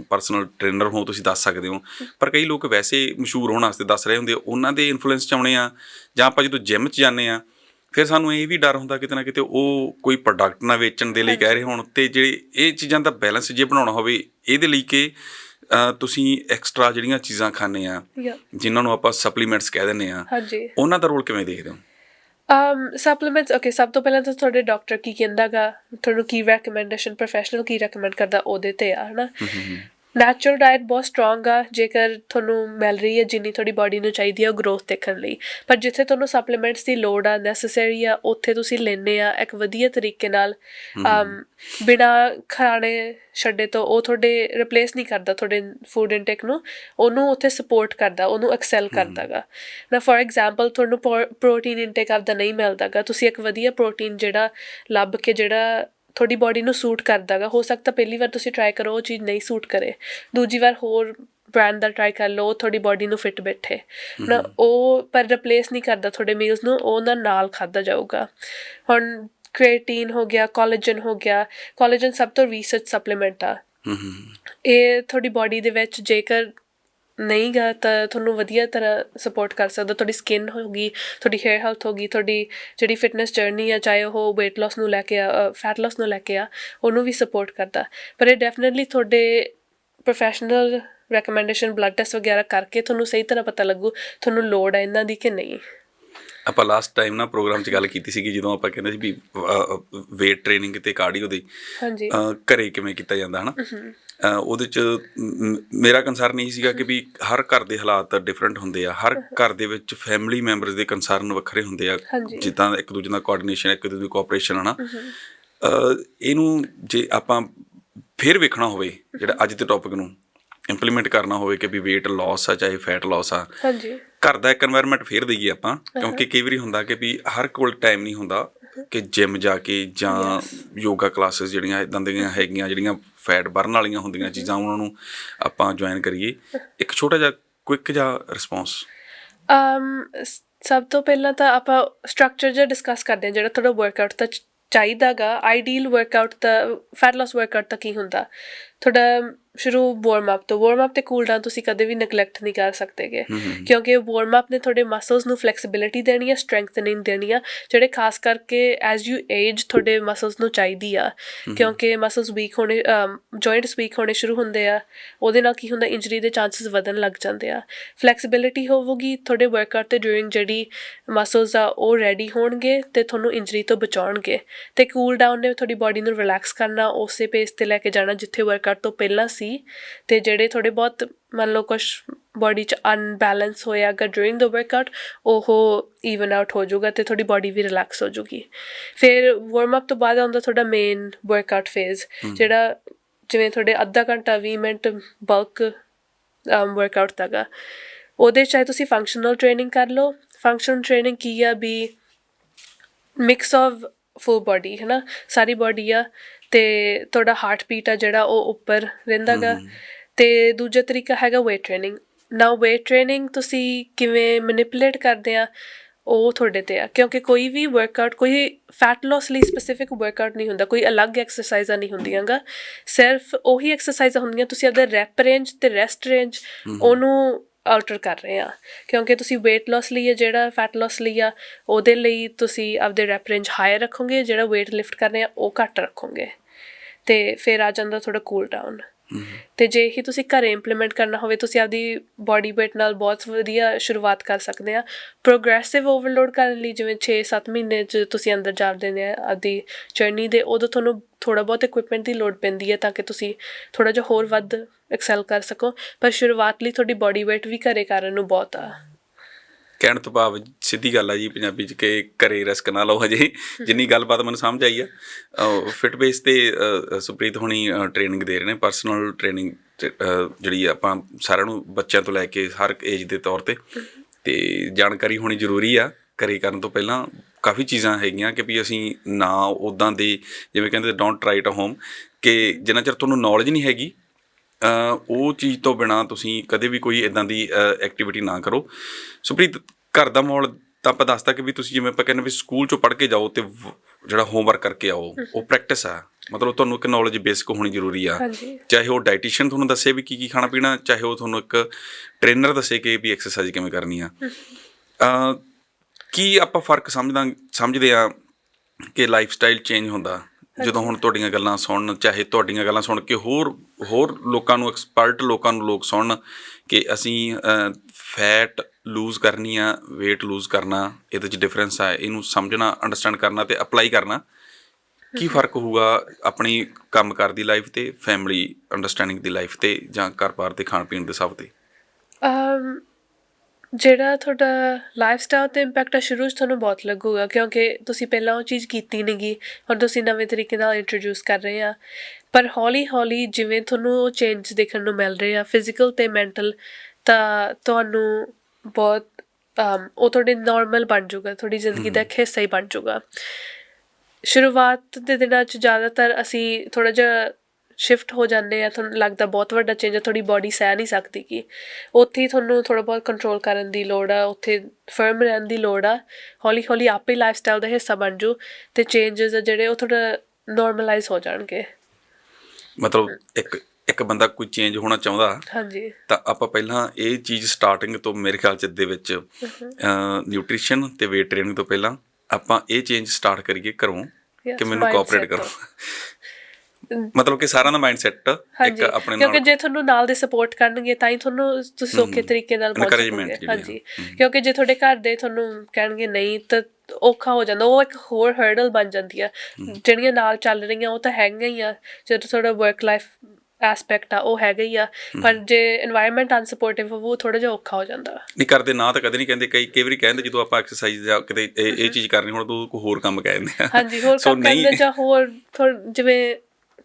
S2: ਪਰਸਨਲ ਟ੍ਰੇਨਰ ਹੋ ਤੁਸੀਂ ਦੱਸ ਸਕਦੇ ਹੋ। ਪਰ ਕਈ ਲੋਕ ਵੈਸੇ ਮਸ਼ਹੂਰ ਹੋਣ ਵਾਸਤੇ ਦੱਸ ਰਹੇ ਹੁੰਦੇ ਉਹਨਾਂ ਦੇ ਇਨਫਲੂਐਂਸ ਚ ਆਉਣੇ ਆ ਜਾਂ ਆਪਾਂ ਜਦੋਂ ਜਿਮ ਚ ਜਾਂਦੇ ਆ ਫਿਰ ਸਾਨੂੰ ਇਹ ਵੀ ਡਰ ਹੁੰਦਾ ਕਿਤੇ ਨਾ ਕਿਤੇ ਉਹ ਕੋਈ ਪ੍ਰੋਡਕਟ ਨਾ ਵੇਚਣ ਦੇ ਲਈ ਕਹਿ ਰਹੇ ਹੋਣ ਤੇ ਜਿਹੜੇ ਇਹ ਚੀਜ਼ਾਂ ਦਾ ਬੈਲੈਂਸ ਜੇ ਬਣਾਉਣਾ ਹੋਵੇ ਇਹਦੇ ਲਈ ਕਿ ਤੁਸੀਂ ਐਕਸਟਰਾ ਜਿਹੜੀਆਂ ਚੀਜ਼ਾਂ ਖਾਣੇ ਆ ਜਿਨ੍ਹਾਂ ਨੂੰ ਆਪਾਂ ਸਪਲੀਮੈਂਟਸ ਕਹਿ ਦਿੰਦੇ ਆ ਉਹਨਾਂ ਦਾ ਰੋਲ ਕਿਵੇਂ ਦੇਖਦੇ ਹੋ?
S1: ਅਮ ਸਪਲੀਮੈਂਟਸ ਓਕੇ ਸਭ ਤੋਂ ਪਹਿਲਾਂ ਤਾਂ ਤੁਹਾਡੇ ਡਾਕਟਰ ਕੀ ਕਹਿੰਦਾਗਾ ਤੁਹਾਨੂੰ ਕੀ ਰეკਮੈਂਡੇਸ਼ਨ ਪ੍ਰੋਫੈਸ਼ਨਲ ਕੀ ਰეკਮੈਂਡ ਕਰਦਾ ਉਹਦੇ ਤੇ ਆ ਹਨਾ? ਨੈਚੁਰਲ ਡਾਈਟ ਬਹੁਤ ਸਟਰੋਂਗ ਆ ਜੇਕਰ ਤੁਹਾਨੂੰ ਮਿਲ ਰਹੀ ਹੈ ਜਿੰਨੀ ਤੁਹਾਡੀ ਬਾਡੀ ਨੂੰ ਚਾਹੀਦੀ ਆ ਗਰੋਥ ਦੇਖਣ ਲਈ। ਪਰ ਜਿੱਥੇ ਤੁਹਾਨੂੰ ਸਪਲੀਮੈਂਟਸ ਦੀ ਲੋੜ ਆ ਨੈਸੈਸਰੀ ਆ ਉੱਥੇ ਤੁਸੀਂ ਲੈਣੇ ਆ ਇੱਕ ਵਧੀਆ ਤਰੀਕੇ ਨਾਲ ਬਿਨਾ ਖਾਣੇ ਛੱਡੇ ਤੋਂ ਉਹ ਤੁਹਾਡੇ ਰਿਪਲੇਸ ਨਹੀਂ ਕਰਦਾ ਤੁਹਾਡੇ ਫੂਡ ਇਨਟੇਕ ਨੂੰ। ਉਹਨੂੰ ਉੱਥੇ ਸਪੋਰਟ ਕਰਦਾ ਉਹਨੂੰ ਐਕਸੈਲ ਕਰਦਾਗਾ ਨਾ ਫੋਰ ਐਗਜ਼ਾਮਪਲ ਤੁਹਾਨੂੰ ਪ੍ਰੋਟੀਨ ਇਨਟੇਕ ਆਪਦਾ ਨਹੀਂ ਮਿਲਦਾਗਾ ਤੁਸੀਂ ਇੱਕ ਵਧੀਆ ਪ੍ਰੋਟੀਨ ਜਿਹੜਾ ਲੱਭ ਕੇ ਜਿਹੜਾ ਤੁਹਾਡੀ ਬਾਡੀ ਨੂੰ ਸੂਟ ਕਰਦਾਗਾ। ਹੋ ਸਕਦਾ ਪਹਿਲੀ ਵਾਰ ਤੁਸੀਂ ਟਰਾਈ ਕਰੋ ਉਹ ਚੀਜ਼ ਨਹੀਂ ਸੂਟ ਕਰੇ। ਦੂਜੀ ਵਾਰ ਹੋਰ ਬ੍ਰਾਂਡ ਦਾ ਟਰਾਈ ਕਰ ਲਓ ਤੁਹਾਡੀ ਬਾਡੀ ਨੂੰ ਫਿੱਟ ਬੈਠੇ। ਨਾ ਉਹ ਪਰ ਰਿਪਲੇਸ ਨਹੀਂ ਕਰਦਾ ਤੁਹਾਡੇ ਮੀਲਸ ਨੂੰ ਉਹ ਨਾ ਨਾਲ ਖਾਦਾ ਜਾਊਗਾ। ਹੁਣ ਕ੍ਰੀਏਟਿਨ ਹੋ ਗਿਆ ਕੋਲੇਜਨ ਹੋ ਗਿਆ ਕੋਲੇਜਨ ਸਭ ਤੋਂ ਰਿਸਰਚ ਸਪਲੀਮੈਂਟ ਆ। ਇਹ ਤੁਹਾਡੀ ਬਾਡੀ ਦੇ ਵਿੱਚ ਜੇਕਰ ਨਹੀਂ ਗਾ ਤਾਂ ਤੁਹਾਨੂੰ ਵਧੀਆ ਤਰ੍ਹਾਂ ਸਪੋਰਟ ਕਰ ਸਕਦਾ। ਤੁਹਾਡੀ ਸਕਿਨ ਹੋਗੀ ਤੁਹਾਡੀ ਹੇਅਰ ਹੈਲਥ ਹੋਗੀ ਤੁਹਾਡੀ ਜਿਹੜੀ ਫਿਟਨੈਸ ਜਰਨੀ ਆ ਚਾਹੇ ਉਹ weight loss ਨੂੰ ਲੈ ਕੇ ਆ ਫੈਟ loss ਨੂੰ ਲੈ ਕੇ ਆ ਉਹਨੂੰ ਵੀ ਸਪੋਰਟ ਕਰਦਾ। ਪਰ ਇਹ ਡੈਫੀਨਿਟਲੀ ਤੁਹਾਡੇ ਪ੍ਰੋਫੈਸ਼ਨਲ ਰეკਮੈਂਡੇਸ਼ਨ ਬਲੱਡ ਟੈਸਟ ਵਗੈਰਾ ਕਰਕੇ ਤੁਹਾਨੂੰ ਸਹੀ ਤਰ੍ਹਾਂ ਪਤਾ ਲੱਗੂ ਤੁਹਾਨੂੰ ਲੋੜ ਹੈ ਇਹਨਾਂ ਦੀ ਕਿ ਨਹੀਂ।
S2: ਆਪਾਂ ਲਾਸਟ ਟਾਈਮ ਨਾ ਪ੍ਰੋਗਰਾਮ 'ਚ ਗੱਲ ਕੀਤੀ ਸੀਗੀ ਜਦੋਂ ਆਪਾਂ ਕਹਿੰਦੇ ਸੀ ਵੀ weight ਟ੍ਰੇਨਿੰਗ ਤੇ ਕਾਰਡੀਓ ਦੀ
S1: ਹਾਂਜੀ।
S2: ਘਰੇ ਕਿਵੇਂ ਕੀਤਾ ਜਾਂਦਾ ਹਨਾ? ਉਹਦੇ ਚ ਮੇਰਾ ਕੰਸਰਨ ਇਹ ਸੀਗਾ ਕਿ ਵੀ ਹਰ ਘਰ ਦੇ ਹਾਲਾਤ ਡਿਫਰੈਂਟ ਹੁੰਦੇ ਆ। ਹਰ ਘਰ ਦੇ ਵਿੱਚ ਫੈਮਿਲੀ ਮੈਂਬਰਸ ਦੇ ਕੰਸਰਨ ਵੱਖਰੇ ਹੁੰਦੇ ਆ। ਜਿੱਦਾਂ ਇੱਕ ਦੂਜੇ ਨਾਲ ਕੋਆਰਡੀਨੇਸ਼ਨ ਇੱਕ ਦੂਜੇ ਦੀ ਕੋਆਪਰੇਸ਼ਨ ਹਨਾ ਇਹਨੂੰ ਜੇ ਆਪਾਂ ਫੇਰ ਵੇਖਣਾ ਹੋਵੇ ਜਿਹੜਾ ਅੱਜ ਦੇ ਟੌਪਿਕ ਨੂੰ ਇੰਪਲੀਮੈਂਟ ਕਰਨਾ ਹੋਵੇ ਕਿ ਵੀ weight loss ਆ ਚਾਹੇ fat loss ਆ।
S1: ਹਾਂਜੀ।
S2: ਘਰ ਦਾ ਇੱਕ এনवायरमेंट ਫੇਰ ਦੇਈਏ ਆਪਾਂ ਕਿਉਂਕਿ ਕਈ ਵਾਰੀ ਹੁੰਦਾ ਕਿ ਵੀ ਹਰ ਕੋਲ ਟਾਈਮ ਨਹੀਂ ਹੁੰਦਾ ਕਿ ਜਿਮ ਜਾ ਕੇ ਜਾਂ ਯੋਗਾ ਕਲਾਸਿਸ ਜਿਹੜੀਆਂ ਇਦਾਂ ਦੀਆਂ ਹੈਗੀਆਂ ਜਿਹੜੀਆਂ ਫੈਟ ਬਰਨ ਵਾਲੀਆਂ ਹੁੰਦੀਆਂ ਚੀਜ਼ਾਂ, ਉਹਨਾਂ ਨੂੰ ਆਪਾਂ ਜੁਆਇਨ ਕਰੀਏ। ਇੱਕ ਛੋਟਾ ਜਿਹਾ ਕੁਇਕ ਜਿਹਾ ਰਿਸਪੌਂਸ
S1: ਅਮ ਸਭ ਤੋਂ ਪਹਿਲਾਂ ਤਾਂ ਆਪਾਂ ਸਟਰਕਚਰ ਜਿਹਾ ਡਿਸਕਸ ਕਰਦੇ ਹਾਂ, ਜਿਹੜਾ ਤੁਹਾਡਾ ਵਰਕਆਊਟ ਤਾਂ ਚ- ਚਾਹੀਦਾਗਾ। ਆਈਡੀਅਲ ਵਰਕਆਊਟ ਤਾਂ ਫੈਟ ਲਾਸ ਵਰਕਆਊਟ ਤਾਂ ਕੀ ਹੁੰਦਾ? ਤੁਹਾਡਾ ਸ਼ੁਰੂ ਵਾਰਮ ਅਪ ਤੋਂ ਵਾਰਮ ਅਪ ਤੇ ਕੂਲ ਡਾਊਨ ਤੁਸੀਂ ਕਦੇ ਵੀ ਨੈਗਲੈਕਟ ਨਹੀਂ ਕਰ ਸਕਦੇਗੇ। ਕਿਉਂਕਿ ਵਾਰਮ ਅਪ ਨੇ ਤੁਹਾਡੇ ਮਸਲਸ ਨੂੰ ਫਲੈਕਸੀਬਿਲਿਟੀ ਦੇਣੀ ਹੈ ਸਟਰੈਂਥਨਿੰਗ ਦੇਣੀ ਆ ਜਿਹੜੇ ਖਾਸ ਕਰਕੇ ਐਜ਼ ਯੂ ਏਜ ਤੁਹਾਡੇ ਮਸਲਸ ਨੂੰ ਚਾਹੀਦੀ ਆ। ਕਿਉਂਕਿ ਮਸਲਸ ਵੀਕ ਹੋਣੇ ਜੁਆਇੰਟਸ ਵੀਕ ਹੋਣੇ ਸ਼ੁਰੂ ਹੁੰਦੇ ਆ ਉਹਦੇ ਨਾਲ ਕੀ ਹੁੰਦਾ ਇੰਜਰੀ ਦੇ ਚਾਂਸਸ ਵਧਣ ਲੱਗ ਜਾਂਦੇ ਆ। ਫਲੈਕਸੀਬਿਲਿਟੀ ਹੋਵੇਗੀ ਤੁਹਾਡੇ ਵਰਕਆਊਟ ਤੇ ਡੂਰਿੰਗ ਜਿਹੜੀ ਮਸਲਸ ਆ ਉਹ ਰੈਡੀ ਹੋਣਗੇ ਤੇ ਤੁਹਾਨੂੰ ਇੰਜਰੀ ਤੋਂ ਬਚਾਉਣਗੇ। ਤੇ ਕੂਲ ਡਾਊਨ ਨੇ ਤੁਹਾਡੀ ਬਾਡੀ ਨੂੰ ਰਿਲੈਕਸ ਕਰਨਾ ਉਸੇ ਪੇਸ ਤੇ ਲੈ ਕੇ ਜਾਣਾ ਜਿੱਥੇ ਵਰਕਆਊਟ ਤੋਂ ਪਹਿਲਾਂ ਸੀ ਤੇ ਜਿਹੜੇ ਤੁਹਾਡੇ ਬਹੁਤ ਮੰਨ ਲਓ ਕੁਝ ਬਾਡੀ ਚ ਅਨਬੈਲੈਂਸ ਹੋਇਆ ਅਗਰ ਡੂਰਿੰਗ ਦ ਵਰਕਆਊਟ ਉਹ ਈਵਨ ਆਊਟ ਹੋ ਜਾਊਗਾ ਤੇ ਤੁਹਾਡੀ ਬਾਡੀ ਵੀ ਰਿਲੈਕਸ ਹੋ ਜਾਊਗੀ। ਫਿਰ ਵਾਰਮ ਅਪ ਤੋਂ ਬਾਅਦ ਆਉਂਦਾ ਤੁਹਾਡਾ ਮੇਨ ਵਰਕਆਊਟ ਫੇਜ਼ ਜਿਹੜਾ ਜਿਵੇਂ ਤੁਹਾਡੇ ਅੱਧਾ ਘੰਟਾ 20 ਮਿੰਟ ਬਲਕ ਵਰਕਆਊਟ ਤੱਕ ਉਹਦੇ ਚਾਹੇ ਤੁਸੀਂ ਫੰਕਸ਼ਨਲ ਟ੍ਰੇਨਿੰਗ ਕਰ ਲਓ ਫੰਕਸ਼ਨਲ ਟ੍ਰੇਨਿੰਗ ਕੀ ਆ ਵੀ ਮਿਕਸ ਆਫ ਫੁੱਲ ਬਾਡੀ ਹੈ ਨਾ ਸਾਰੀ ਬਾਡੀ ਆ ਤੇ ਤੁਹਾਡਾ ਹਾਰਟ ਬੀਟ ਆ ਜਿਹੜਾ ਉਹ ਉੱਪਰ ਰਹਿੰਦਾਗਾ। ਤੇ ਦੂਜਾ ਤਰੀਕਾ ਹੈਗਾ weight training now weight training ਤੁਸੀਂ ਕਿਵੇਂ ਮੈਨੀਪੂਲੇਟ ਕਰਦੇ ਆ ਉਹ ਤੁਹਾਡੇ ਤੇ ਆ। ਕਿਉਂਕਿ ਕੋਈ ਵੀ ਵਰਕਆਊਟ ਕੋਈ ਫੈਟ ਲਾਸ ਲਈ ਸਪੈਸੀਫਿਕ ਵਰਕਆਊਟ ਨਹੀਂ ਹੁੰਦਾ ਕੋਈ ਅਲੱਗ ਐਕਸਰਸਾਈਜ਼ਾਂ ਨਹੀਂ ਹੁੰਦੀਆਂਗਾ। ਸਿਰਫ ਉਹੀ ਐਕਸਰਸਾਈਜ਼ਾਂ ਹੁੰਦੀਆਂ ਤੁਸੀਂ ਆਪਦਾ ਰੈਪ ਰੇਂਜ ਤੇ ਰੈਸਟ ਰੇਂਜ ਉਹਨੂੰ ਆਲਟਰ ਕਰ ਰਹੇ ਆ ਕਿਉਂਕਿ ਤੁਸੀਂ weight loss ਲਈ ਹੈ, ਜਿਹੜਾ fat loss ਲਈ ਆ, ਉਹਦੇ ਲਈ ਤੁਸੀਂ ਆਪਦੇ ਰੈਪ ਰੇਂਜ ਹਾਇਰ ਰੱਖੋਗੇ, ਜਿਹੜਾ weight lift ਕਰ ਰਹੇ ਆ ਉਹ ਘੱਟ ਰੱਖੋਗੇ। ਤੇ ਫਿਰ ਆ ਜਾਂਦਾ ਥੋੜਾ ਕੂਲ ਡਾਊਨ ਤੇ ਜੇ ਹੀ ਤੁਸੀਂ ਘਰੇ ਇੰਪਲੀਮੈਂਟ ਕਰਨਾ ਹੋਵੇ, ਤੁਸੀਂ ਆਪਦੀ ਬਾਡੀ weight ਨਾਲ ਬਹੁਤ ਵਧੀਆ ਸ਼ੁਰੂਆਤ ਕਰ ਸਕਦੇ ਆ। ਪ੍ਰੋਗਰੈਸਿਵ ਓਵਰਲੋਡ ਕਰਨ ਲਈ ਜਿਵੇਂ 6-7 ਮਹੀਨੇ ਚ ਤੁਸੀਂ ਅੰਦਰ ਜਾ ਦਿੰਦੇ ਆ ਆਪਦੀ ਜਰਨੀ ਦੇ, ਉਦੋਂ ਤੁਹਾਨੂੰ ਥੋੜਾ ਬਹੁਤ ਇਕਵਿਪਮੈਂਟ ਦੀ ਲੋੜ ਪੈਂਦੀ ਹੈ ਤਾਂ ਕਿ ਤੁਸੀਂ ਥੋੜਾ ਜਿਹਾ ਹੋਰ ਵੱਧ ਐਕਸੈਲ ਕਰ ਸਕੋ। ਪਰ ਸ਼ੁਰੂਆਤ ਲਈ ਤੁਹਾਡੀ ਬਾਡੀ weight ਵੀ ਘਰੇ ਕਰਨ ਨੂੰ ਬਹੁਤ ਆ।
S2: ਕਹਿਣ ਤੋਂ ਭਾਵ ਸਿੱਧੀ ਗੱਲ ਆ ਜੀ ਪੰਜਾਬੀ ਚ ਕਿ ਘਰੇ ਰਿਸਕ ਨਾ ਲਓ ਹਜੇ। ਜਿੰਨੀ ਗੱਲਬਾਤ ਮੈਨੂੰ ਸਮਝ ਆਈ ਆ। ਫਿਟ ਬੇਸ ਤੇ ਅ, ਸੁਪ੍ਰੀਤ ਹੁਣੀ ਟ੍ਰੇਨਿੰਗ ਦੇ ਰਹੇ ਨੇ ਪਰਸਨਲ ਟ੍ਰੇਨਿੰਗ ਜਿਹੜੀ ਆਪਾਂ ਸਾਰਿਆਂ ਨੂੰ ਬੱਚਿਆਂ ਤੋਂ ਲੈ ਕੇ ਹਰ ਏਜ ਦੇ ਤੌਰ ਤੇ। ਤੇ ਜਾਣਕਾਰੀ ਹੋਣੀ ਜ਼ਰੂਰੀ ਆ। ਘਰੇ ਕਰਨ ਤੋਂ ਪਹਿਲਾਂ ਕਾਫੀ ਚੀਜ਼ਾਂ ਹੈਗੀਆਂ ਕਿ ਵੀ ਅਸੀਂ ਨਾ ਉਦਾਂ ਦੇ ਜਿਵੇਂ ਕਹਿੰਦੇ ਡੋਂਟ ਟਰਾਈ ਇਟ ਹੋਮ ਕਿ ਜਿੰਨਾ ਚਿਰ ਤੁਹਾਨੂੰ ਨੌਲੇਜ ਨਹੀਂ ਹੈਗੀ ਉਹ ਚੀਜ਼ ਤੋਂ ਬਿਨਾ ਤੁਸੀਂ ਕਦੇ ਵੀ ਕੋਈ ਇਦਾਂ ਦੀ ਐਕਟੀਵਿਟੀ ਨਾ ਕਰੋ। ਸੁਪ੍ਰੀਤ ਘਰ ਦਾ ਮਾਹੌਲ ਤਾਂ ਆਪਾਂ ਦੱਸਤਾ ਕਿ ਵੀ ਤੁਸੀਂ ਜਿਵੇਂ ਆਪਾਂ ਕਹਿੰਦੇ ਵੀ ਸਕੂਲ ਚੋਂ ਪੜ੍ਹ ਕੇ ਜਾਓ ਤੇ ਜਿਹੜਾ ਹੋਮਵਰਕ ਕਰਕੇ ਆਓ ਉਹ ਪ੍ਰੈਕਟਿਸ ਆ। ਮਤਲਬ ਤੁਹਾਨੂੰ ਇੱਕ ਨੌਲੇਜ ਬੇਸਿਕ ਹੋਣੀ ਜ਼ਰੂਰੀ ਆ। ਚਾਹੇ ਉਹ ਡਾਈਟੀਸ਼ੀਅਨ ਤੁਹਾਨੂੰ ਦੱਸੇ ਵੀ ਕੀ ਕੀ ਖਾਣਾ ਪੀਣਾ ਚਾਹੇ ਉਹ ਤੁਹਾਨੂੰ ਇੱਕ ਟ੍ਰੇਨਰ ਦੱਸੇ ਕਿ ਵੀ ਐਕਸਰਸਾਈਜ਼ ਕਿਵੇਂ ਕਰਨੀ ਆ। ਕੀ ਆਪਾਂ ਫ਼ਰਕ ਸਮਝਦਾ ਸਮਝਦੇ ਆ ਕਿ ਲਾਈਫ ਸਟਾਈਲ ਚੇਂਜ ਹੁੰਦਾ? ਜਦੋਂ ਹੁਣ ਤੁਹਾਡੀਆਂ ਗੱਲਾਂ ਸੁਣਨ ਚਾਹੇ ਤੁਹਾਡੀਆਂ ਗੱਲਾਂ ਸੁਣ ਕੇ ਹੋਰ ਹੋਰ ਲੋਕਾਂ ਨੂੰ ਐਕਸਪਰਟ ਲੋਕਾਂ ਨੂੰ ਲੋਕ ਸੁਣਨ ਕਿ ਅਸੀਂ ਫੈਟ ਲੂਜ਼ ਕਰਨੀ ਆ weight ਲੂਜ਼ ਕਰਨਾ ਇਹਦੇ ਚ ਡਿਫਰੈਂਸ ਆ ਇਹਨੂੰ ਸਮਝਣਾ ਅੰਡਰਸਟੈਂਡ ਕਰਨਾ ਤੇ ਅਪਲਾਈ ਕਰਨਾ ਕੀ ਫ਼ਰਕ ਹੋਊਗਾ ਆਪਣੀ ਕੰਮਕਾਰ ਦੀ ਲਾਈਫ ਤੇ ਫੈਮਿਲੀ ਅੰਡਰਸਟੈਂਡਿੰਗ ਦੀ ਲਾਈਫ ਤੇ ਜਾਂ ਘਰ-ਬਾਰ ਤੇ ਖਾਣ ਪੀਣ ਦੇ ਸਭ ਤੇ?
S1: ਅਮ ਜਿਹੜਾ ਤੁਹਾਡਾ ਲਾਈਫ ਸਟਾਈਲ ਤੇ ਇੰਪੈਕਟ ਆ ਸ਼ੁਰੂ 'ਚ ਤੁਹਾਨੂੰ ਬਹੁਤ ਲੱਗੂਗਾ ਕਿਉਂਕਿ ਤੁਸੀਂ ਪਹਿਲਾਂ ਉਹ ਚੀਜ਼ ਕੀਤੀ ਨਹੀਂਗੀ ਹੁਣ ਤੁਸੀਂ ਨਵੇਂ ਤਰੀਕੇ ਨਾਲ ਇੰਟਰੋਡਿਊਸ ਕਰ ਰਹੇ ਆ। ਪਰ ਹੌਲੀ ਹੌਲੀ ਜਿਵੇਂ ਤੁਹਾਨੂੰ ਉਹ ਚੇਂਜ ਦੇਖਣ ਨੂੰ ਮਿਲ ਰਹੇ ਆ ਫਿਜ਼ੀਕਲ ਤੇ ਮੈਂਟਲ ਤਾਂ ਤੁਹਾਨੂੰ ਬਹੁਤ ਉਹ ਤੁਹਾਡੇ ਨਾਰਮਲ ਬਣ ਜਾਊਗਾ ਤੁਹਾਡੀ ਜ਼ਿੰਦਗੀ ਦਾ ਹਿੱਸਾ ਹੀ ਬਣ ਜਾਊਗਾ। ਸ਼ੁਰੂਆਤ ਦੇ ਦਿਨਾਂ 'ਚ ਜ਼ਿਆਦਾਤਰ ਅਸੀਂ ਥੋੜਾ ਜਿਹਾ ਸ਼ਿਫਟ ਹੋ ਜਾਂਦੇ ਆ ਤੁਹਾਨੂੰ ਲੱਗਦਾ ਬਹੁਤ ਵੱਡਾ ਚੇਂਜ ਹੈ ਤੁਹਾਡੀ ਬਾਡੀ ਸਹਿ ਨਹੀਂ ਸਕਦੀ ਕਿ ਉੱਥੇ ਹੀ ਤੁਹਾਨੂੰ ਥੋੜਾ ਬਹੁਤ ਕੰਟਰੋਲ ਕਰਨ ਦੀ ਲੋੜ ਆ ਉੱਥੇ ਫਰਮ ਰਹਿਣ ਦੀ ਲੋੜ ਆ ਹੌਲੀ ਹੌਲੀ ਆਪੇ ਲਾਈਫ ਸਟਾਈਲ ਦਾ ਹਿੱਸਾ ਬਣ ਜੂ ਤੇ ਚੇਂਜਸ ਆ ਜਿਹੜੇ ਉਹ ਥੋੜਾ ਨਾਰਮਲਾਈਜ਼ ਹੋ ਜਾਣਗੇ।
S2: ਮਤਲਬ ਇੱਕ ਇੱਕ ਬੰਦਾ ਕੋਈ ਚੇਂਜ ਹੋਣਾ ਚਾਹੁੰਦਾ
S1: ਹਾਂਜੀ।
S2: ਤਾਂ ਆਪਾਂ ਪਹਿਲਾਂ ਇਹ ਚੀਜ਼ ਸਟਾਰਟਿੰਗ ਤੋਂ ਮੇਰੇ ਖਿਆਲ ਚ ਦੇ ਵਿੱਚ ਨਿਊਟ੍ਰੀਸ਼ਨ ਤੇ weight ਟ੍ਰੇਨਿੰਗ ਤੋਂ ਪਹਿਲਾਂ ਆਪਾਂ ਇਹ ਚੇਂਜ ਸਟਾਰਟ ਕਰੀਏ ਘਰੋਂ ਕਿ ਮੈਨੂੰ ਕੋਆਪਰੇਟ ਕਰੋ। ਮਤਲਬ ਕਿ ਸਾਰਿਆਂ ਦਾ ਮਾਈਂਡਸੈਟ ਇੱਕ ਆਪਣੇ ਨਾਲ ਕਿਉਂਕਿ
S1: ਜੇ ਤੁਹਾਨੂੰ ਨਾਲ ਦੇ ਸਪੋਰਟ ਕਰਨਗੇ ਤਾਂ ਹੀ ਤੁਹਾਨੂੰ ਤੁਸੀਂ ਸੌਖੇ ਤਰੀਕੇ ਨਾਲ ਪਹੁੰਚ ਸਕੋਗੇ। ਹਾਂਜੀ ਕਿਉਂਕਿ ਜੇ ਤੁਹਾਡੇ ਘਰ ਦੇ ਤੁਹਾਨੂੰ ਕਹਿਣਗੇ ਨਹੀਂ ਤਾਂ ਔਖਾ ਹੋ ਜਾਂਦਾ ਉਹ ਇੱਕ ਹੋਰ ਹਰਡਲ ਬਣ ਜਾਂਦੀ ਆ। ਜਿਹੜੀਆਂ ਨਾਲ ਚੱਲ ਰਹੀਆਂ ਉਹ ਤਾਂ ਹੈਗੀਆਂ ਹੀ ਆ। ਜਦੋਂ ਤੁਹਾਡਾ ਵਰਕ ਲਾਈਫ ਐਸਪੈਕਟ ਆ ਉਹ ਹੈਗਾ ਹੀ ਆ। ਪਰ ਜੇ এনवायरमेंट ਅਨਸਪੋਰਟਿਵ ਉਹ ਥੋੜਾ ਜਿਹਾ ਔਖਾ ਹੋ ਜਾਂਦਾ।
S2: ਨਹੀਂ ਕਰਦੇ ਨਾ ਤਾਂ ਕਦੇ ਨਹੀਂ ਕਹਿੰਦੇ ਕਈ ਕਈ ਵਾਰੀ ਕਹਿੰਦੇ ਜਦੋਂ ਆਪਾਂ ਐਕਸਰਸਾਈਜ਼ ਜਾਂ ਕਿਤੇ ਇਹ ਚੀਜ਼ ਕਰਨੀ ਹੁਣ ਤੂੰ ਕੋਈ ਹੋਰ ਕੰਮ ਕਹਿ ਦਿੰਦੇ ਆ।
S1: ਹਾਂਜੀ ਹੋਰ ਕੰਮ ਕਹਿੰਦੇ ਜਾਂ ਹੋਰ ਜਿਵੇਂ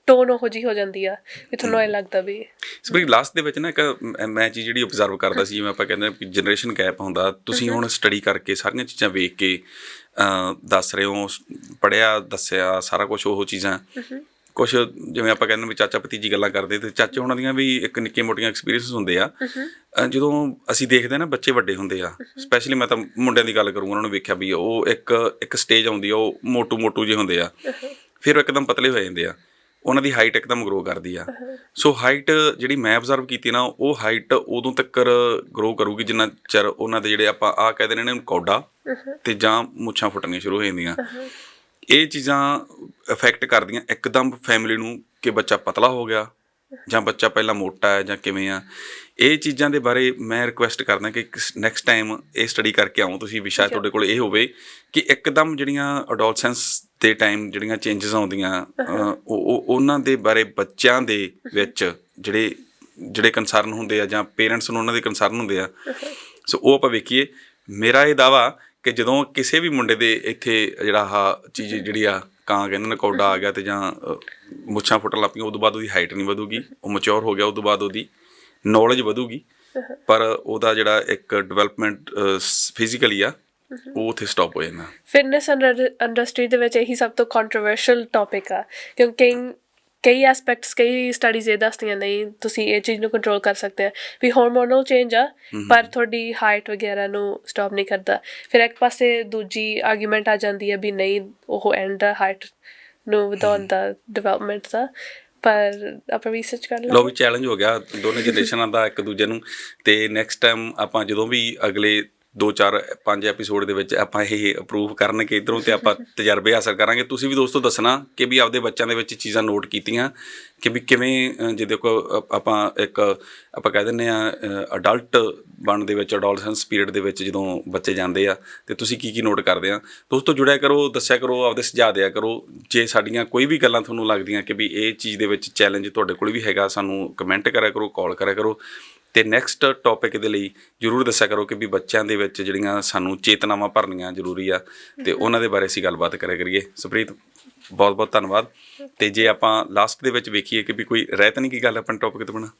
S1: ਟੋਨ ਉਹੋ ਜੀ ਹੋ ਜਾਂਦੀ ਆ ਵੀ ਤੁਹਾਨੂੰ ਇਹ ਲੱਗਦਾ ਵੀ
S2: ਸਪਰੀ ਲਾਸਟ ਦੇ ਵਿੱਚ ਨਾ ਇੱਕ ਮ- ਚੀਜ਼ ਜਿਹੜੀ ਆਬਜ਼ਰਵ ਕਰਦਾ ਸੀ ਜਿਵੇਂ ਆਪਾਂ ਕਹਿੰਦੇ ਕਿ ਜਨਰੇਸ਼ਨ ਗੈਪ ਹੁੰਦਾ ਤੁਸੀਂ ਹੁਣ ਸਟੱਡੀ ਕਰਕੇ ਸਾਰੀਆਂ ਚੀਜ਼ਾਂ ਵੇਖ ਕੇ ਦੱਸ ਰਹੇ ਹੋ ਪੜਿਆ ਦੱਸਿਆ ਸਾਰਾ ਕੁਝ ਉਹ ਚੀਜ਼ਾਂ। ਕੁਝ ਜਿਵੇਂ ਆਪਾਂ ਕਹਿੰਦੇ ਵੀ ਚਾਚਾ ਭਤੀਜੀ ਗੱਲਾਂ ਕਰਦੇ ਤੇ ਚਾਚੇ ਉਹਨਾਂ ਦੀਆਂ ਵੀ ਇੱਕ ਨਿੱਕੇ ਮੋਟੀਆਂ ਐਕਸਪੀਰੀਅੰਸ ਹੁੰਦੇ ਆ। ਜਦੋਂ ਅਸੀਂ ਦੇਖਦੇ ਨਾ ਬੱਚੇ ਵੱਡੇ ਹੁੰਦੇ ਆ ਸਪੈਸ਼ਲੀ ਮੈਂ ਤਾਂ ਮੁੰਡਿਆਂ ਦੀ ਗੱਲ ਕਰੂੰਗਾ ਉਹਨਾਂ ਨੂੰ ਵੇਖਿਆ ਵੀ ਉਹ ਇੱਕ ਇੱਕ ਸਟੇਜ ਆਉਂਦੀ ਆ ਉਹ ਮੋਟੂ ਮੋਟੂ ਜਿਹੇ ਹੁੰਦੇ ਆ। ਫਿਰ ਉਹ ਇੱਕਦਮ ਪਤਲੇ ਹੋ ਜਾਂਦੇ ਆ। ਉਹਨਾਂ ਦੀ ਹਾਈਟ ਇੱਕਦਮ ਗਰੋ ਕਰਦੀ ਆ। ਸੋ ਹਾਈਟ ਜਿਹੜੀ ਮੈਂ ਆਬਜ਼ਰਵ ਕੀਤੀ ਨਾ ਉਹ ਹਾਈਟ ਉਦੋਂ ਤੱਕ ਗਰੋ ਕਰੂਗੀ ਜਿੰਨਾ ਚਿਰ ਉਹਨਾਂ ਦੇ ਜਿਹੜੇ ਆਪਾਂ ਆ ਕਹਿੰਦੇ ਨੂੰ ਕੌਡਾ ਤੇ ਜਾਂ ਮੁੱਛਾਂ ਫੁੱਟਣੀਆਂ ਸ਼ੁਰੂ ਹੋ ਜਾਂਦੀਆਂ। ਇਹ ਚੀਜ਼ਾਂ ਇਫੈਕਟ ਕਰਦੀਆਂ। ਇੱਕਦਮ ਫੈਮਿਲੀ ਨੂੰ ਕਿ ਬੱਚਾ ਪਤਲਾ ਹੋ ਗਿਆ ਜਾਂ ਬੱਚਾ ਪਹਿਲਾਂ ਮੋਟਾ ਹੈ ਜਾਂ ਕਿਵੇਂ ਆ ਇਹ ਚੀਜ਼ਾਂ ਦੇ ਬਾਰੇ ਮੈਂ ਰਿਕੁਐਸਟ ਕਰਦਾ ਕਿ ਨੈਕਸਟ ਟਾਈਮ ਇਹ ਸਟੱਡੀ ਕਰਕੇ ਆਓ ਤੁਸੀਂ ਵੀ ਸ਼ਾਇਦ ਤੁਹਾਡੇ ਕੋਲ ਇਹ ਹੋਵੇ ਕਿ ਇੱਕਦਮ ਜਿਹੜੀਆਂ ਅਡੋਲਸੈਂਸ ਦੇ ਟਾਈਮ ਜਿਹੜੀਆਂ ਚੇਂਜਸ ਆਉਂਦੀਆਂ ਉਹ ਉਹ- ਉਹਨਾਂ ਦੇ ਬਾਰੇ ਬੱਚਿਆਂ ਦੇ ਵਿੱਚ ਜਿਹੜੇ ਜਿਹੜੇ ਕੰਸਰਨ ਹੁੰਦੇ ਆ ਜਾਂ ਪੇਰੈਂਟਸ ਨੂੰ ਉਹਨਾਂ ਦੇ ਕੰਸਰਨ ਹੁੰਦੇ ਆ ਸੋ ਉਹ ਆਪਾਂ ਵੇਖੀਏ। ਮੇਰਾ ਇਹ ਦਾਵਾ ਕਿ ਜਦੋਂ ਕਿਸੇ ਵੀ ਮੁੰਡੇ ਦੇ ਇੱਥੇ ਜਿਹੜਾ ਆਹ ਚੀਜ਼ ਜਿਹੜੀ ਆ ਕਾਂ ਕਹਿੰਦੇ ਨੇ ਕੌਡਾ ਆ ਗਿਆ ਤੇ ਜਾਂ ਮੁੱਛਾਂ ਫੁੱਟਣ ਲੱਗ ਪਈਆਂ ਉਦੋਂ ਬਾਅਦ ਉਹਦੀ ਹਾਈਟ ਨਹੀਂ ਵਧੂਗੀ ਉਹ ਮੈਚੁਰ ਹੋ ਗਿਆ ਉਦੋਂ ਬਾਅਦ ਉਹਦੀ ਨੌਲੇਜ ਵਧੂਗੀ। ਪਰ ਉਹਦਾ ਜਿਹੜਾ ਇੱਕ ਡਿਵੈਲਪਮੈਂਟ ਫਿਜ਼ੀਕਲੀ ਆ ਉਹ ਉੱਥੇ ਸਟਾਪ ਹੋ ਜਾਂਦਾ।
S1: ਫਿਟਨੈਸ ਇੰਡਸਟਰੀ ਦੇ ਵਿੱਚ ਇਹੀ ਸਭ ਤੋਂ ਕੰਟਰੋਵਰਸ਼ੀਅਲ ਟੌਪਿਕ ਆ ਕਿਉਂਕਿ ਕਈ ਐਸਪੈਕਟਸ ਕਈ ਸਟੱਡੀਜ਼ ਇਹ ਦੱਸਦੀਆਂ ਨਹੀਂ ਤੁਸੀਂ ਇਹ ਚੀਜ਼ ਨੂੰ ਕੰਟਰੋਲ ਕਰ ਸਕਦੇ ਆ। ਵੀ ਹਾਰਮੋਨਲ ਚੇਂਜ ਆ ਪਰ ਤੁਹਾਡੀ ਹਾਈਟ ਵਗੈਰਾ ਨੂੰ ਸਟਾਪ ਨਹੀਂ ਕਰਦਾ। ਫਿਰ ਇੱਕ ਪਾਸੇ ਦੂਜੀ ਆਰਗੂਮੈਂਟ ਆ ਜਾਂਦੀ ਹੈ ਵੀ ਨਹੀਂ ਉਹ ਐਂਡ ਹਾਈਟ ਨੂੰ ਵਧਾਉਣ ਦਾ ਡਿਵੈਲਪਮੈਂਟ ਦਾ। ਪਰ ਆਪਾਂ ਰਿਸਰਚ ਕਰ
S2: ਲੋ
S1: ਲਵਾਂਗੇ।
S2: ਵੀ ਚੈਲੰਜ ਹੋ ਗਿਆ। ਦੋਨੇ ਜਨਰੇਸ਼ਨਾਂ ਦਾ ਇੱਕ ਦੂਜੇ ਨੂੰ। ਤੇ ਨੈਕਸਟ ਟਾਈਮ ਆਪਾਂ ਜਦੋਂ ਵੀ ਅਗਲੇ 2 4 5 ਐਪੀਸੋਡ ਦੇ ਵਿੱਚ ਆਪਾਂ ਇਹ ਅਪਰੂਵ ਕਰਨਗੇ ਇਧਰੋਂ ਤੇ ਆਪਾਂ ਤਜਰਬੇ ਹਾਸਲ ਕਰਾਂਗੇ। ਤੁਸੀਂ ਵੀ ਦੋਸਤੋ ਦੱਸਣਾ ਕਿ ਵੀ ਆਪਦੇ ਬੱਚਿਆਂ ਦੇ ਵਿੱਚ ਚੀਜ਼ਾਂ ਨੋਟ ਕੀਤੀਆਂ ਕਿ ਵੀ ਕਿਵੇਂ ਅ, ਜੇ ਦੇਖੋ ਅ- ਆਪਾਂ ਇੱਕ ਆਪਾਂ ਕਹਿ ਦਿੰਨੇ ਆ ਅਡਲਟ ਬਣ ਦੇ ਵਿੱਚ ਅਡੋਲਸੈਂਸ ਪੀਰੀਅਡ ਦੇ ਵਿੱਚ ਜਦੋਂ ਬੱਚੇ ਜਾਂਦੇ ਆ ਤੇ ਤੁਸੀਂ ਕੀ ਕੀ ਨੋਟ ਕਰਦੇ ਆ। ਦੋਸਤੋ ਜੁੜਿਆ ਕਰੋ ਦੱਸਿਆ ਕਰੋ ਆਪਦੇ ਸੁਝਾਅ ਦਿਆ ਕਰੋ। ਜੇ ਸਾਡੀਆਂ ਕੋਈ ਵੀ ਗੱਲਾਂ ਤੁਹਾਨੂੰ ਲੱਗਦੀਆਂ ਕਿ ਵੀ ਇਹ ਚੀਜ਼ ਦੇ ਵਿੱਚ ਚੈਲੰਜ ਤੁਹਾਡੇ ਕੋਲ ਵੀ ਹੈਗਾ ਸਾਨੂੰ ਕਮੈਂਟ ਕਰਿਆ ਕਰੋ ਕਾਲ ਕਰਿਆ ਕਰੋ। ਤੇ ਨੈਕਸਟ ਟੌਪਿਕ ਦੇ ਲਈ ਜਰੂਰ ਦੱਸਿਆ ਕਰੋ ਕਿ ਵੀ ਬੱਚਿਆਂ ਦੇ ਵਿੱਚ ਜਿਹੜੀਆਂ ਸਾਨੂੰ ਚੇਤਨਾਵਾਂ ਭਰਨੀਆਂ ਜ਼ਰੂਰੀ ਆ ਤੇ ਉਹਨਾਂ ਦੇ ਬਾਰੇ ਅਸੀਂ ਗੱਲਬਾਤ ਕਰਿਆ ਕਰੀਏ। ਸੁਪ੍ਰੀਤ ਬਹੁਤ ਬਹੁਤ ਧੰਨਵਾਦ। ਤੇ ਜੇ ਆਪਾਂ ਲਾਸਟ ਦੇ ਵਿੱਚ ਵੇਖੀਏ ਕਿ ਵੀ ਕੋਈ ਰਹਿ ਤਾਂ ਨਹੀਂ ਕੀ ਗੱਲ ਆਪਾਂ ਟੌਪਿਕ ਤੇ ਬਣਾ?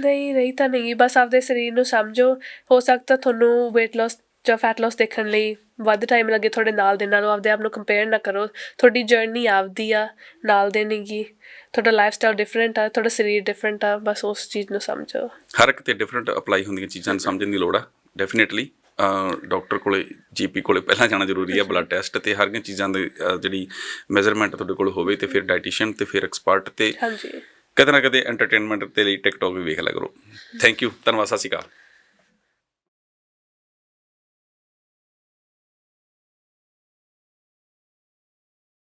S1: ਨਹੀਂ ਨਹੀਂ ਤਾਂ ਨਹੀਂ। ਬਸ ਆਪਦੇ ਸਰੀਰ ਨੂੰ ਸਮਝੋ। ਹੋ ਸਕਦਾ ਤੁਹਾਨੂੰ weight loss ਜਾਂ fat loss ਦੇਖਣ ਲਈ ਵੱਧ ਟਾਈਮ ਲੱਗੇ ਤੁਹਾਡੇ ਨਾਲ ਦੇ ਨਾਲੋਂ ਆਪਦੇ ਆਪ ਨੂੰ ਕੰਪੇਅਰ ਨਾ ਕਰੋ। ਤੁਹਾਡੀ ਜਰਨੀ ਆਪਦੀ ਆ ਨਾਲ ਦੇ ਨਹੀਂਗੀ ਤੁਹਾਡਾ ਲਾਈਫ ਸਟਾਈਲ ਡਿਫਰੈਂਟ ਆ ਤੁਹਾਡਾ ਸਰੀਰ ਡਿਫਰੈਂਟ ਆ ਬਸ ਉਸ ਚੀਜ਼ ਨੂੰ ਸਮਝੋ।
S2: ਹਰ ਇੱਕ ਤੇ ਡਿਫਰੈਂਟ ਅਪਲਾਈ ਹੁੰਦੀਆਂ ਚੀਜ਼ਾਂ ਨੂੰ ਸਮਝਣ ਦੀ ਲੋੜ ਆ ਡੈਫੀਨਿਟਲੀ ਡਾਕਟਰ ਕੋਲੇ ਜੀਪੀ ਕੋਲੇ ਪਹਿਲਾਂ ਜਾਣਾ ਜ਼ਰੂਰੀ ਆ ਬਲੱਡ ਟੈਸਟ ਤੇ ਹਰ ਇੱਕ ਚੀਜ਼ਾਂ ਦੀ ਜਿਹੜੀ ਮੈਜ਼ਰਮੈਂਟ ਤੁਹਾਡੇ ਕੋਲ ਹੋਵੇ ਤੇ ਫਿਰ ਡਾਈਟੀਸ਼ੀਅਨ ਤੇ ਫਿਰ ਐਕਸਪਰਟ ਤੇ
S1: ਹਾਂਜੀ।
S2: ਕਦੇ ਨਾ ਕਦੇ ਐਂਟਰਟੇਨਮੈਂਟ ਦੇ ਲਈ ਟਿਕਟੌਕ ਵੀ ਵੇਖ ਲਿਆ ਕਰੋ। ਥੈਂਕ ਯੂ ਧੰਨਵਾਦ ਸਤਿ ਸ਼੍ਰੀ ਅਕਾਲ।